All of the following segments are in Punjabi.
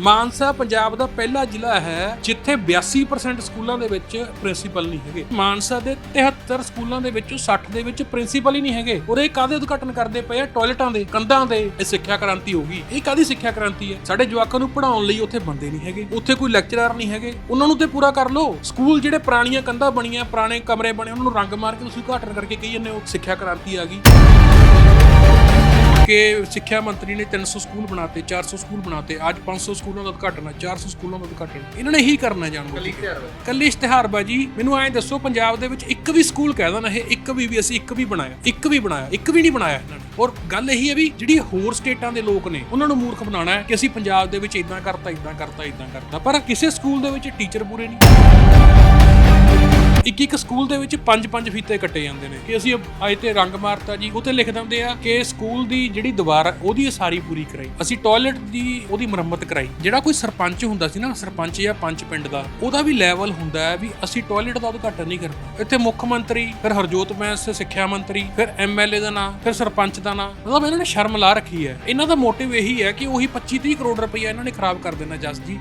ਮਾਨਸਾ ਪੰਜਾਬ ਦਾ ਪਹਿਲਾ ਜ਼ਿਲ੍ਹਾ ਹੈ ਜਿੱਥੇ 82% ਸਕੂਲਾਂ ਦੇ ਵਿੱਚ ਪ੍ਰਿੰਸੀਪਲ ਨਹੀਂ ਹੈਗੇ। ਮਾਨਸਾ ਦੇ 73 ਸਕੂਲਾਂ ਦੇ ਵਿੱਚੋਂ 60 ਦੇ ਵਿੱਚ ਪ੍ਰਿੰਸੀਪਲ ਹੀ ਨਹੀਂ ਹੈਗੇ। ਔਰ ਇਹ ਕਾਦੇ ਉਦਘਾਟਨ ਕਰਦੇ ਪਏ ਆ? ਟਾਇਲਟਾਂ ਦੇ, ਕੰਧਾਂ ਦੇ। ਇਹ ਸਿੱਖਿਆ ਕ੍ਰਾਂਤੀ ਹੋ ਗਈ। ਇਹ ਕਾਦੀ ਸਿੱਖਿਆ ਕ੍ਰਾਂਤੀ ਹੈ? ਸਾਡੇ ਜਵਾਕਾਂ ਨੂੰ ਪੜ੍ਹਾਉਣ ਲਈ ਉੱਥੇ ਬੰਦੇ ਨਹੀਂ ਹੈਗੇ। ਉੱਥੇ ਕੋਈ ਲੈਕਚਰਰ ਨਹੀਂ ਹੈਗੇ। ਉਹਨਾਂ ਨੂੰ ਤੇ ਪੂਰਾ ਕਰ ਲਓ। ਸਕੂਲ ਜਿਹੜੇ ਪੁਰਾਣੀਆਂ ਕੰਧਾਂ ਬਣੀਆਂ, ਪੁਰਾਣੇ ਕਮਰੇ ਬਣੇ, ਉਹਨਾਂ ਨੂੰ ਰੰਗ ਮਾਰ ਕੇ ਤੁਸੀਂ ਉਦਘਾਟਨ ਕਰਕੇ ਕਹੀ ਜਾਂਦੇ ਹੋ, ਸਿੱਖਿਆ ਕ੍ਰਾਂਤੀ ਆ ਗਈ। ਕਿ ਸਿੱਖਿਆ ਮੰਤਰੀ ਨੇ 300 ਸਕੂਲ ਬਣਾਤੇ 400 ਸਕੂਲ ਬਣਾਤੇ ਅੱਜ 500 ਸਕੂਲਾਂ ਦਾ ਉਦਘਾਟਨ ਹੈ 400 ਸਕੂਲਾਂ ਦਾ ਉਦਘਾਟਨ। ਇਹਨਾਂ ਨੇ ਇਹੀ ਕਰਨਾ ਜਾਣ ਬੁੱਝ ਕੇ ਕੱਲੀ ਇਸ਼ਤਿਹਾਰਬਾਜੀ ਮੈਨੂੰ ਐਂ ਦੱਸੋ ਪੰਜਾਬ ਦੇ ਵਿੱਚ ਇੱਕ ਵੀ ਸਕੂਲ ਕਹਿ ਦੇਣਾ ਇਹ ਇੱਕ ਵੀ ਵੀ ਅਸੀਂ ਇੱਕ ਵੀ ਬਣਾਇਆ ਇੱਕ ਵੀ ਬਣਾਇਆ ਇੱਕ ਵੀ ਨਹੀਂ ਬਣਾਇਆ ਇਹਨਾਂ ਨੇ। ਔਰ ਗੱਲ ਇਹੀ ਹੈ ਵੀ ਜਿਹੜੀ ਹੋਰ ਸਟੇਟਾਂ ਦੇ ਲੋਕ ਨੇ ਉਹਨਾਂ ਨੂੰ ਮੂਰਖ ਬਣਾਉਣਾ ਹੈ ਕਿ ਅਸੀਂ ਪੰਜਾਬ ਦੇ ਵਿੱਚ ਇਦਾਂ ਕਰਤਾ ਇਦਾਂ ਕਰਤਾ ਇਦਾਂ ਕਰਤਾ। ਪਰ ਕਿਸੇ ਸਕੂਲ ਦੇ ਵਿੱਚ ਟੀਚਰ ਪੂਰੇ ਨਹੀਂ। ਇੱਕ ਸਕੂਲ ਦੇ ਵਿੱਚ ਪੰਜ ਪੰਜ ਫੀਤੇ ਕੱਟੇ ਜਾਂਦੇ ਨੇ ਕਿ ਅਸੀਂ ਅੱਜ ਤੇ ਰੰਗ ਮਾਰਤਾ ਜੀ ਉਹ ਲਿਖ ਦਿੰਦੇ ਆ ਕਿ ਸਕੂਲ ਦੀ ਜਿਹੜੀ ਦੀਵਾਰ ਉਹਦੀ ਸਾਰੀ ਪੂਰੀ ਕਰਾਈ। ਅਸੀਂ ਟਾਇਲਟ ਦੀ ਉਹਦੀ ਮੁਰੰਮਤ ਕਰਾਈ। ਜਿਹੜਾ ਕੋਈ ਸਰਪੰਚ ਹੁੰਦਾ ਸੀ ਨਾ, ਸਰਪੰਚ ਜਾਂ ਪੰਚ ਪਿੰਡ ਦਾ, ਉਹਦਾ ਵੀ ਲੈਵਲ ਹੁੰਦਾ ਹੈ ਵੀ ਅਸੀਂ ਟਾਇਲਟ ਦਾ ਉਦਘਾਟਨ ਨਹੀਂ ਕਰਨਾ। ਇੱਥੇ ਮੁੱਖ ਮੰਤਰੀ, ਫਿਰ ਹਰਜੋਤ ਬੈਂਸ, ਸਿੱਖਿਆ ਮੰਤਰੀ, ਫਿਰ ਐਮਐਲਏ ਦਾ ਨਾਂ, ਫਿਰ ਸਰਪੰਚ ਦਾ ਨਾਂ। ਮਤਲਬ ਇਹਨਾਂ ਨੇ ਸ਼ਰਮ ਲਾ ਰੱਖੀ ਹੈ। ਇਹਨਾਂ ਦਾ ਮੋਟਿਵ ਇਹੀ ਹੈ ਕਿ ਉਹੀ 25 30 ਕਰੋੜ ਰੁਪਈਆ ਇਹਨਾਂ ਨੇ ਖਰਾਬ ਕਰ ਦੇਣਾ ਜਸ ਜੀ।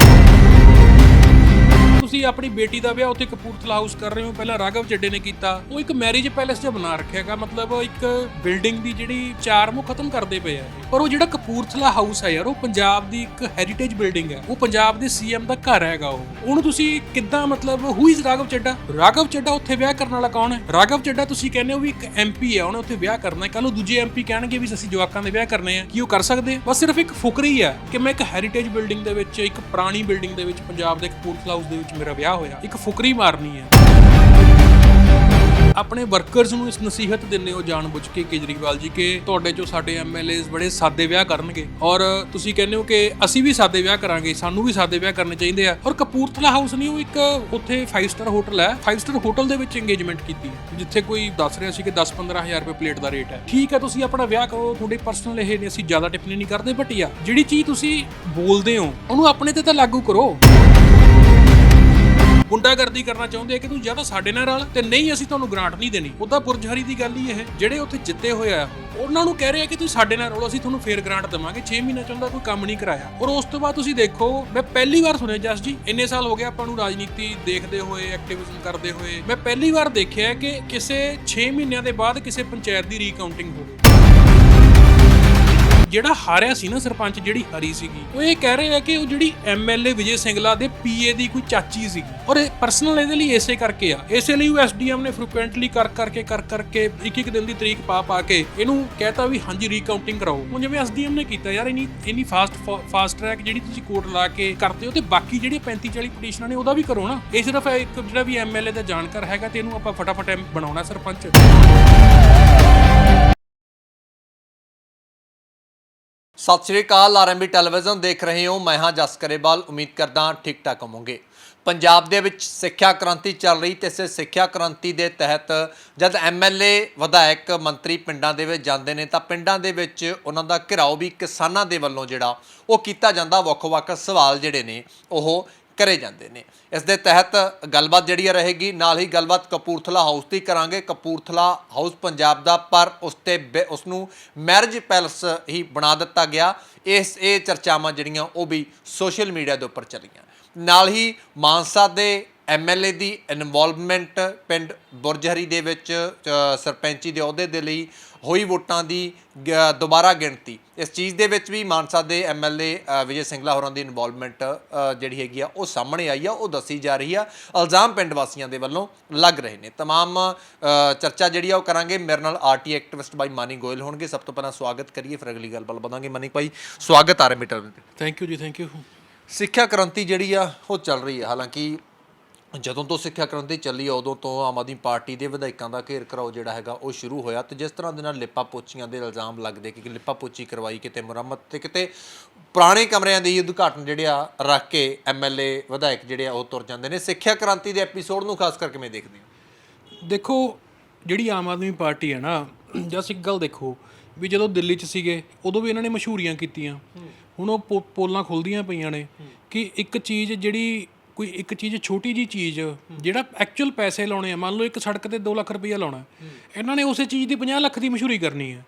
ਤੁਸੀਂ ਆਪਣੀ ਬੇਟੀ ਦਾ ਵਿਆਹ ਉੱਥੇ ਕਪੂਰਥਲਾ ਹਾਊਸ ਕਰ ਰਹੇ ਹੋ। ਪਹਿਲਾਂ ਰਾਘਵ ਚੱਡੇ ਨੇ ਕੀਤਾ। ਉਹ ਇੱਕ ਮੈਰਿਜ ਪੈਲੇਸ ਜਿਹਾ ਬਣਾ ਰੱਖਿਆਗਾ ਮਤਲਬ ਇੱਕ ਬਿਲਡਿੰਗ ਦੀ ਜਿਹੜੀ ਚਾਰ ਮੁ ਖਤਮ ਕਰਦੇ ਪਏ ਆ। ਪਰ ਉਹ ਜਿਹੜਾ ਕਪੂਰਥਲਾ ਹਾਊਸ ਹੈ ਯਾਰ, ਉਹ ਪੰਜਾਬ ਦੀ ਇੱਕ ਹੈਰੀਟੇਜ ਬਿਲਡਿੰਗ ਹੈ ਉਹ ਪੰਜਾਬ ਦੇ ਸੀਐਮ ਦਾ ਘਰ ਹੈਗਾ ਉਹ। ਉਹਨੂੰ ਤੁਸੀਂ ਕਿੱਦਾਂ ਮਤਲਬ ਹੂ ਇਜ਼ ਰਾਘਵ ਚੱਡਾ ਰਾਘਵ ਚੱਡਾ ਉੱਥੇ ਵਿਆਹ ਕਰਨ ਵਾਲਾ ਕੌਣ ਹੈ? ਰਾਘਵ ਚੱਡਾ ਤੁਸੀਂ ਕਹਿੰਦੇ ਹੋ ਵੀ ਇੱਕ ਐਮਪੀ ਹੈ ਉਹਨੇ ਉੱਥੇ ਵਿਆਹ ਕਰਨਾ ਹੈ। ਕੱਲ ਨੂੰ ਦੂਜੇ ਐਮਪੀ ਕਹਿਣਗੇ ਵੀ ਅਸੀਂ ਜਵਾਕਾਂ ਦੇ ਵਿਆਹ ਕਰਨੇ ਆ। ਕੀ ਉਹ ਕਰ ਸਕਦੇ ਬਸ ਸਿਰਫ ਇੱਕ ਫੁਕਰੀ ਹੈ ਕਿ ਮੈਂ ਇੱਕ ਹੈਰੀਟੇਜ ਬਿਲਡਿੰਗ ਦੇ ਵਿੱਚ, ਇੱਕ ਪੁਰਾਣੀ ਬਿਲਡਿੰਗ ਦੇ ਵਿੱਚ ਪੰਜਾਬ ਦੇ ਕਪੂਰਥਲਾ ਹਾਊਸ ਦੇ ਵਿੱਚ ਮੇਰਾ ਵਿਆਹ ਹੋਇਆ, ਇੱਕ ਫੁਕਰੀ ਮਾਰਨੀ ਹੈ। ਆਪਣੇ ਵਰਕਰਸ ਨੂੰ ਇਸ ਨਸੀਹਤ ਦਿੰਦੇ ਹੋ ਜਾਣਬੁੱਝ ਕੇ ਕੇਜਰੀਵਾਲ ਜੀ ਕਿ ਤੁਹਾਡੇ ਚੋਂ ਸਾਡੇ ਐਮਐਲਏਸ ਬੜੇ ਸਾਦੇ ਵਿਆਹ ਕਰਨਗੇ। ਔਰ ਤੁਸੀਂ ਕਹਿੰਦੇ ਹੋ ਕਿ ਅਸੀਂ ਵੀ ਸਾਦੇ ਵਿਆਹ ਕਰਾਂਗੇ, ਸਾਨੂੰ ਵੀ ਸਾਦੇ ਵਿਆਹ ਕਰਨੇ ਚਾਹੀਦੇ ਆ। ਔਰ ਕਪੂਰਥਲਾ ਹਾਊਸ ਨਹੀਂ, ਉਹ ਇੱਕ ਉੱਥੇ 5 ਸਟਾਰ ਹੋਟਲ ਹੈ। 5 ਸਟਾਰ ਹੋਟਲ ਦੇ ਵਿੱਚ ਇੰਗੇਜਮੈਂਟ ਕੀਤੀ ਹੈ, ਜਿੱਥੇ ਕੋਈ ਦੱਸ ਰਿਹਾ ਸੀ ਕਿ 10-15000 ਰੁਪਏ ਪਲੇਟ ਦਾ ਰੇਟ ਹੈ। ਠੀਕ ਹੈ, ਤੁਸੀਂ ਆਪਣਾ ਵਿਆਹ ਕਰੋ, ਤੁਹਾਡੇ ਪਰਸਨਲ ਇਹ ਨੇ, ਅਸੀਂ ਜ਼ਿਆਦਾ ਟਿੱਪਣੀ ਨਹੀਂ ਕਰਦੇ ਬਟ ਯਾ ਜਿਹੜੀ ਚੀਜ਼ ਤੁਸੀਂ ਬੋਲਦੇ ਹੋ, ਉਹਨੂੰ ਆਪਣੇ ਤੇ ਤਾਂ ਲਾਗੂ ਕਰੋ। ਗੁੰਡਾਗਰਦੀ ਕਰਨਾ ਚਾਹੁੰਦੇ ਆ ਕਿ ਤੂੰ ਜਾਂ ਤਾਂ ਸਾਡੇ ਨਾਲ ਰਲ ਤੇ ਨਹੀਂ ਅਸੀਂ ਤੁਹਾਨੂੰ ਗ੍ਰਾਂਟ ਨਹੀਂ ਦੇਣੀ। ਉਹਦਾ ਪੁਰਜਹਰੀ ਦੀ ਗੱਲ ਹੀ ਇਹ, ਜਿਹੜੇ ਉੱਥੇ ਜਿੱਤੇ ਹੋਏ ਆ, ਉਹਨਾਂ ਨੂੰ ਕਹਿ ਰਹੇ ਆ ਕਿ ਤੁਸੀਂ ਸਾਡੇ ਨਾਲ ਰਲੋ, ਅਸੀਂ ਤੁਹਾਨੂੰ ਫੇਰ ਗ੍ਰਾਂਟ ਦੇਵਾਂਗੇ। 6 ਮਹੀਨੇ ਚ ਕੋਈ ਕੰਮ ਨਹੀਂ ਕਰਾਇਆ। ਔਰ ਉਸ ਤੋਂ ਬਾਅਦ ਤੁਸੀਂ ਦੇਖੋ, ਮੈਂ ਪਹਿਲੀ ਵਾਰ ਸੁਣਿਆ ਜਸ ਜੀ, ਇੰਨੇ ਸਾਲ ਹੋ ਗਏ ਆਪਾਂ ਨੂੰ ਰਾਜਨੀਤੀ ਦੇਖਦੇ ਹੋਏ ਐਕਟਿਵਿਜ਼ਮ ਕਰਦੇ ਹੋਏ। ਮੈਂ ਪਹਿਲੀ ਵਾਰ ਦੇਖਿਆ ਕਿ ਕਿਸੇ 6 ਮਹੀਨਿਆਂ ਦੇ ਬਾਅਦ ਕਿਸੇ ਪੰਚਾਇਤ ਦੀ ਰੀਕਾਊਂਟਿੰਗ ਹੋਵੇ। ਜਿਹੜਾ ਹਾਰਿਆ ਸੀ ਨਾ ਸਰਪੰਚ ਜਿਹੜੀ ਹਰੀ ਸੀਗੀ, ਉਹ ਇਹ ਕਹਿ ਰਹੇ ਆ ਕਿ ਉਹ ਜਿਹੜੀ ਐਮਐਲਏ ਵਿਜੇ ਸਿੰਗਲਾ ਦੇ ਪੀਏ ਦੀ ਕੋਈ ਚਾਚੀ ਸੀਗੀ। ਔਰ ਇਹ ਪਰਸਨਲ ਇਹਦੇ ਲਈ ਇਸੇ ਕਰਕੇ ਆ। ਇਸੇ ਲਈ ਉਹ ਐਸਡੀਐਮ ਨੇ ਫ੍ਰੀਕੁਐਂਟਲੀ ਕਰ ਕਰਕੇ ਕਰ ਕਰਕੇ ਇੱਕ ਇੱਕ ਦਿਨ ਦੀ ਤਰੀਕ ਪਾ ਪਾ ਕੇ ਇਹਨੂੰ ਕਹਿਤਾ ਵੀ ਹਾਂਜੀ ਰੀਕਾਊਂਟਿੰਗ ਕਰਾਓ। ਹੁਣ ਜਿਵੇਂ ਐਸਡੀਐਮ ਨੇ ਕੀਤਾ, ਯਾਰ ਇਨੀ ਇਨੀ ਫਾਸਟ ਫਾਸਟ ਟਰੈਕ ਜਿਹੜੀ ਤੁਸੀਂ ਕੋਰਟ ਲਾ ਕੇ ਕਰਦੇ ਹੋ ਤੇ ਬਾਕੀ ਜਿਹੜੀ 35 40 ਪਟੀਸ਼ਨਾਂ ਨੇ ਉਹਦਾ ਵੀ ਕਰੋ ਨਾ। ਇਹ ਸਿਰਫ ਇੱਕ ਜਿਹੜਾ ਵੀ ਐਮਐਲਏ ਦਾ ਜਾਣਕਾਰ ਹੈਗਾ ਤੇ ਇਹਨੂੰ ਆਪਾਂ ਫਟਾਫਟ ਐਮ ਬਣਾਉਣਾ ਸਰਪੰਚ। ਸਤਿ ਸ਼੍ਰੀ ਅਕਾਲ ਆਰਐਮਬੀ ਟੈਲੀਵਿਜ਼ਨ ਦੇਖ ਰਹੇ ਹੋ। ਮੈਂ ਹਾਂ ਜਸਕਰੇਵਾਲ ਉਮੀਦ ਕਰਦਾ ਠੀਕ ਠਾਕ ਹੋਵੋਗੇ। ਪੰਜਾਬ ਦੇ ਵਿੱਚ ਸਿੱਖਿਆ ਕ੍ਰਾਂਤੀ ਚੱਲ ਰਹੀ ਤੇ ਇਸੇ ਸਿੱਖਿਆ ਕ੍ਰਾਂਤੀ ਦੇ ਤਹਿਤ ਜਦ ਐਮਐਲਏ ਵਿਧਾਇਕ ਮੰਤਰੀ ਪਿੰਡਾਂ ਦੇ ਵਿੱਚ ਜਾਂਦੇ ਨੇ ਤਾਂ ਪਿੰਡਾਂ ਦੇ ਵਿੱਚ ਉਹਨਾਂ ਦਾ ਘਿਰਾਓ ਵੀ ਕਿਸਾਨਾਂ ਦੇ ਵੱਲੋਂ ਜਿਹੜਾ ਉਹ ਕੀਤਾ ਜਾਂਦਾ। ਵੱਖ-ਵੱਖ ਸਵਾਲ ਜਿਹੜੇ ਨੇ ਉਹ ਕਰੇ ਜਾਂਦੇ ਨੇ। ਇਸ ਦੇ ਤਹਿਤ ਗੱਲਬਾਤ ਜਿਹੜੀ ਆ ਰਹੇਗੀ, ਨਾਲ ਹੀ ਗੱਲਬਾਤ ਕਪੂਰਥਲਾ ਹਾਊਸ ਦੀ ਕਰਾਂਗੇ। ਕਪੂਰਥਲਾ ਹਾਊਸ ਪੰਜਾਬ ਦਾ, ਪਰ ਉਸ ਤੇ ਬੇ- ਉਸ ਨੂੰ ਮੈਰਿਜ ਪੈਲਸ ਹੀ ਬਣਾ ਦਿੱਤਾ ਗਿਆ। ਇਸ, ਇਹ ਚਰਚਾਵਾਂ ਜਿਹੜੀਆਂ, ਉਹ ਵੀ ਸੋਸ਼ਲ ਮੀਡੀਆ ਦੇ ਉੱਪਰ ਚੱਲੀਆਂ। ਨਾਲ ਹੀ ਮਾਨਸਾ ਦੇ ਐਮਐਲਏ ਦੀ ਇਨਵੋਲਵਮੈਂਟ ਪਿੰਡ ਬੁਰਜਹਰੀ ਦੇ ਵਿੱਚ ਸਰਪੰਚੀ ਦੇ ਅਹੁਦੇ ਦੇ ਲਈ ਹੋਈ ਵੋਟਾਂ ਦੀ ਗ- ਦੁਬਾਰਾ ਗਿਣਤੀ ਇਸ ਚੀਜ਼ ਦੇ ਵਿੱਚ ਵੀ ਮਾਨਸਾ ਦੇ ਐਮਐਲਏ ਵਿਜੇ ਸਿੰਗਲਾ ਹੋਰਾਂ ਦੀ ਇਨਵੋਲਵਮੈਂਟ ਜਿਹੜੀ ਹੈਗੀ ਆ ਉਹ ਸਾਹਮਣੇ ਆਈ ਆ ਉਹ ਦੱਸੀ ਜਾ ਰਹੀ ਆ ਇਲਜ਼ਾਮ ਪਿੰਡ ਵਾਸੀਆਂ ਦੇ ਵੱਲੋਂ ਲੱਗ ਰਹੇ ਨੇ तमाम ਅ, ਚਰਚਾ ਜਿਹੜੀ ਆ ਉਹ ਕਰਾਂਗੇ ਮੇਰੇ ਨਾਲ ਆਰਟੀ ਐਕਟਿਵਿਸਟ ਬਾਈ ਮਾਨੀ ਗੋਇਲ ਹੋਣਗੇ ਸਭ ਤੋਂ ਪਹਿਲਾਂ ਸਵਾਗਤ ਕਰੀਏ ਫਿਰ ਅਗਲੀ ਗੱਲਬਾਤ ਵਧਾਂਗੇ ਮਾਨੀ ਭਾਈ ਸਵਾਗਤ ਆ ਰਿਹਾ ਮੀਟਰ ਤੇ ਥੈਂਕ ਯੂ ਜੀ ਥੈਂਕ ਯੂ ਸਿੱਖਿਆ ਕ੍ਰਾਂਤੀ ਜਿਹੜੀ ਆ ਉਹ ਚੱਲ ਰਹੀ ਹੈ ਹਾਲਾਂਕਿ ਜਦੋਂ ਤੋਂ ਸਿੱਖਿਆ ਕ੍ਰਾਂਤੀ ਚੱਲੀ ਆ ਉਦੋਂ ਤੋਂ ਆਮ ਆਦਮੀ ਪਾਰਟੀ ਦੇ ਵਿਧਾਇਕਾਂ ਦਾ ਘੇਰ ਘਰਾਓ ਜਿਹੜਾ ਹੈਗਾ ਉਹ ਸ਼ੁਰੂ ਹੋਇਆ। ਤੇ ਜਿਸ ਤਰ੍ਹਾਂ ਦੇ ਨਾਲ ਲਿਪਾ ਪੋਚੀਆਂ ਦੇ ਇਲਜ਼ਾਮ ਲੱਗਦੇ ਕਿ ਲਿਪਾ ਪੋਚੀ ਕਰਵਾਈ ਕਿਤੇ ਮੁਰੰਮਤ ਤੇ ਕਿਤੇ ਪੁਰਾਣੇ ਕਮਰਿਆਂ ਦੇ ਉਦਘਾਟਨ ਜਿਹੜੇ ਆ ਰੱਖ ਕੇ ਐਮਐਲਏ ਵਿਧਾਇਕ ਜਿਹੜੇ ਆ ਉਹ ਤੁਰ ਜਾਂਦੇ ਨੇ। ਸਿੱਖਿਆ ਕ੍ਰਾਂਤੀ ਦੇ ਐਪੀਸੋਡ ਨੂੰ ਖਾਸ ਕਰਕੇ ਮੈਂ ਦੇਖਦੇ ਹਾਂ। ਦੇਖੋ ਜਿਹੜੀ ਆਮ ਆਦਮੀ ਪਾਰਟੀ ਹੈ ਨਾ ਜਸ ਇੱਕ ਗੱਲ ਦੇਖੋ ਵੀ ਜਦੋਂ ਦਿੱਲੀ 'ਚ ਸੀਗੇ ਉਦੋਂ ਵੀ ਇਹਨਾਂ ਨੇ ਮਸ਼ਹੂਰੀਆਂ ਕੀਤੀਆਂ। ਹੁਣ ਉਹ ਪੋਲਾਂ ਖੁੱਲਦੀਆਂ ਪਈਆਂ ਨੇ ਕਿ ਇੱਕ ਚੀਜ਼ ਜਿਹੜੀ ਕੋਈ ਇੱਕ ਚੀਜ਼ ਛੋਟੀ ਜੀ ਚੀਜ਼ ਜਿਹੜਾ ਐਕਚੁਅਲ ਪੈਸੇ ਲਾਉਣੇ ਆ, ਮੰਨ ਲਓ ਇੱਕ ਸੜਕ ਤੇ 2 ਲੱਖ ਰੁਪਈਆ ਲਾਉਣਾ ਇਹਨਾਂ ਨੇ ਉਸੇ ਚੀਜ਼ ਦੀ 50 ਲੱਖ ਦੀ ਮਸ਼ਹੂਰੀ ਕਰਨੀ ਹੈ।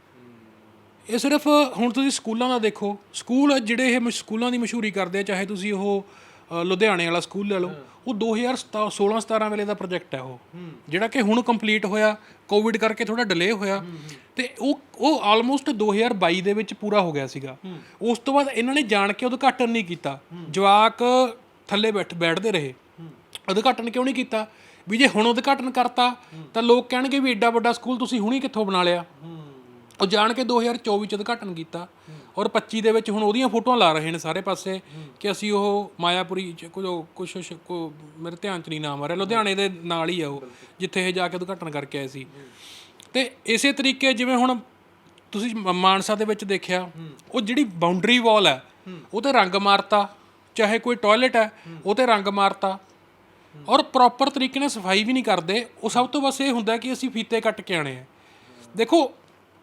ਇਹ ਸਿਰਫ ਹੁਣ ਤੁਸੀਂ ਸਕੂਲਾਂ ਦਾ ਦੇਖੋ, ਸਕੂਲ ਜਿਹੜੇ ਇਹ ਮਸ਼- ਸਕੂਲਾਂ ਦੀ ਮਸ਼ਹੂਰੀ ਕਰਦੇ ਆ, ਚਾਹੇ ਤੁਸੀਂ ਉਹ ਲੁਧਿਆਣੇ ਵਾਲਾ ਸਕੂਲ ਲੈ ਲਓ, ਉਹ 2016 17 ਵੇਲੇ ਦਾ ਪ੍ਰੋਜੈਕਟ ਹੈ ਉਹ। ਜਿਹੜਾ ਕਿ ਹੁਣ ਕੰਪਲੀਟ ਹੋਇਆ ਕੋਵਿਡ ਕਰਕੇ ਥੋੜਾ ਡਿਲੇ ਹੋਇਆ, ਤੇ ਉਹ ਉਹ ਆਲਮੋਸਟ 2022 ਦੇ ਵਿੱਚ ਪੂਰਾ ਹੋ ਗਿਆ ਸੀਗਾ। ਉਸ ਤੋਂ ਬਾਅਦ ਇਹਨਾਂ ਨੇ ਜਾਣ ਕੇ ਉਦਘਾਟਨ ਨਹੀਂ ਕੀਤਾ। ਜਵਾਕ ਥੱਲੇ ਬੈਠ ਬੈਠਦੇ ਰਹੇ। ਉਦਘਾਟਨ ਕਿਉਂ ਨਹੀਂ ਕੀਤਾ? ਵੀ ਜੇ ਹੁਣ ਉਦਘਾਟਨ ਕਰਤਾ, ਤਾਂ ਲੋਕ ਕਹਿਣਗੇ ਵੀ ਐਡਾ ਵੱਡਾ ਸਕੂਲ ਤੁਸੀਂ ਹੁਣੀ ਕਿੱਥੋਂ ਬਣਾ ਲਿਆ? ਉਹ ਜਾਣ ਕੇ 2024 ਚ ਉਦਘਾਟਨ ਕੀਤਾ। ਔਰ 25 ਦੇ ਵਿੱਚ ਹੁਣ ਉਹਦੀਆਂ ਫੋਟੋਆਂ ਲਾ ਰਹੇ ਨੇ ਸਾਰੇ ਪਾਸੇ ਕਿ ਅਸੀਂ ਉਹ ਮਾਇਆਪੁਰੀ ਚ ਕੁਝ ਕੁਝ ਮੇਰੇ ਧਿਆਨ ਚ ਨਹੀਂ ਨਾਮ ਆ ਰਿਹਾ। ਲੁਧਿਆਣੇ ਦੇ ਨਾਲ ਹੀ ਆ ਉਹ, ਜਿੱਥੇ ਇਹ ਜਾ ਕੇ ਉਦਘਾਟਨ ਕਰਕੇ ਆਏ ਸੀ। ਤੇ ਇਸੇ ਤਰੀਕੇ ਜਿਵੇਂ ਹੁਣ ਤੁਸੀਂ ਮਾਨਸਾ ਦੇ ਵਿੱਚ ਦੇਖਿਆ, ਉਹ ਜਿਹੜੀ ਬਾਉਂਡਰੀ ਵਾਲ ਹੈ ਉਹ ਤੇ ਰੰਗ ਮਾਰਤਾ। ਚਾਹੇ ਕੋਈ ਟਾਇਲਟ ਹੈ ਉਹ ਤੇ ਰੰਗ ਮਾਰਤਾ। ਔਰ ਪ੍ਰੋਪਰ ਤਰੀਕੇ ਨਾਲ ਸਫ਼ਾਈ ਵੀ ਨਹੀਂ ਕਰਦੇ। ਉਹ ਸਭ ਤੋਂ ਬਸ ਇਹ ਹੁੰਦਾ ਕਿ ਅਸੀਂ ਫੀਤੇ ਕੱਟ ਕੇ ਆਣੇ ਆ। ਦੇਖੋ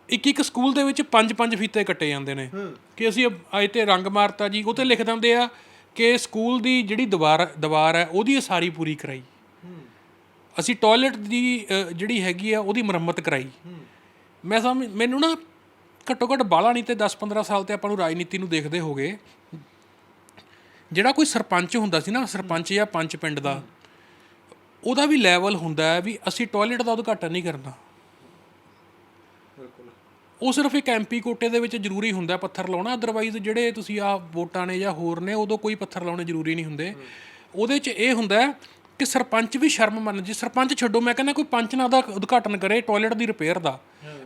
ਇੱਕ ਇੱਕ ਸਕੂਲ ਦੇ ਵਿੱਚ ਪੰਜ ਪੰਜ ਫੀਤੇ ਕੱਟੇ ਜਾਂਦੇ ਨੇ। ਕਿ ਅਸੀਂ ਅਜ ਤੇ ਰੰਗ ਮਾਰਤਾ ਜੀ ਉਹ ਤੇ ਲਿਖ ਦਿੰਦੇ ਆ ਕਿ ਸਕੂਲ ਦੀ ਜਿਹੜੀ ਦੀਵਾਰ ਦੀਵਾਰ ਹੈ ਉਹਦੀ ਸਾਰੀ ਪੂਰੀ ਕਰਾਈ। ਅਸੀਂ ਟਾਇਲਟ ਦੀ ਜਿਹੜੀ ਹੈਗੀ ਆ ਉਹਦੀ ਮੁਰੰਮਤ ਕਰਾਈ। ਮੈਂ ਸਮਝ ਮੈਨੂੰ ਨਾ ਘੱਟੋ ਘੱਟ ਬਾਲਾ ਨਹੀਂ ਤੇ 10 15 ਸਾਲ ਤੇ ਆਪਾਂ ਨੂੰ ਰਾਜਨੀਤੀ ਨੂੰ ਦੇਖਦੇ ਹੋਗੇ। ਜਿਹੜਾ ਕੋਈ ਸਰਪੰਚ ਹੁੰਦਾ ਸੀ ਨਾ ਸਰਪੰਚ ਜਾਂ ਪੰਚ ਪਿੰਡ ਦਾ ਉਹਦਾ ਵੀ ਲੈਵਲ ਹੁੰਦਾ ਹੈ ਵੀ ਅਸੀਂ ਟਾਇਲਟ ਦਾ ਉਦਘਾਟਨ ਨਹੀਂ ਕਰਨਾ। ਉਹ ਸਿਰਫ ਇੱਕ ਐਮਪੀ ਕੋਟੇ ਦੇ ਵਿੱਚ ਜ਼ਰੂਰੀ ਹੁੰਦਾ ਪੱਥਰ ਲਾਉਣਾ ਅਦਰਵਾਈਜ਼ ਜਿਹੜੇ ਤੁਸੀਂ ਆ ਵੋਟਾਂ ਨੇ ਜਾਂ ਹੋਰ ਨੇ ਉਦੋਂ ਕੋਈ ਪੱਥਰ ਲਾਉਣੇ ਜ਼ਰੂਰੀ ਨਹੀਂ ਹੁੰਦੇ। ਉਹਦੇ 'ਚ ਇਹ ਹੁੰਦਾ ਕਿ ਸਰਪੰਚ ਵੀ ਸ਼ਰਮ ਮੰਨ ਜੇ ਸਰਪੰਚ ਛੱਡੋ ਮੈਂ ਕਹਿੰਦਾ ਕੋਈ ਪੰਚ ਨਾ ਦਾ ਉਦਘਾਟਨ ਕਰੇ ਟਾਇਲਟ ਦੀ ਰਿਪੇਅਰ ਦਾ।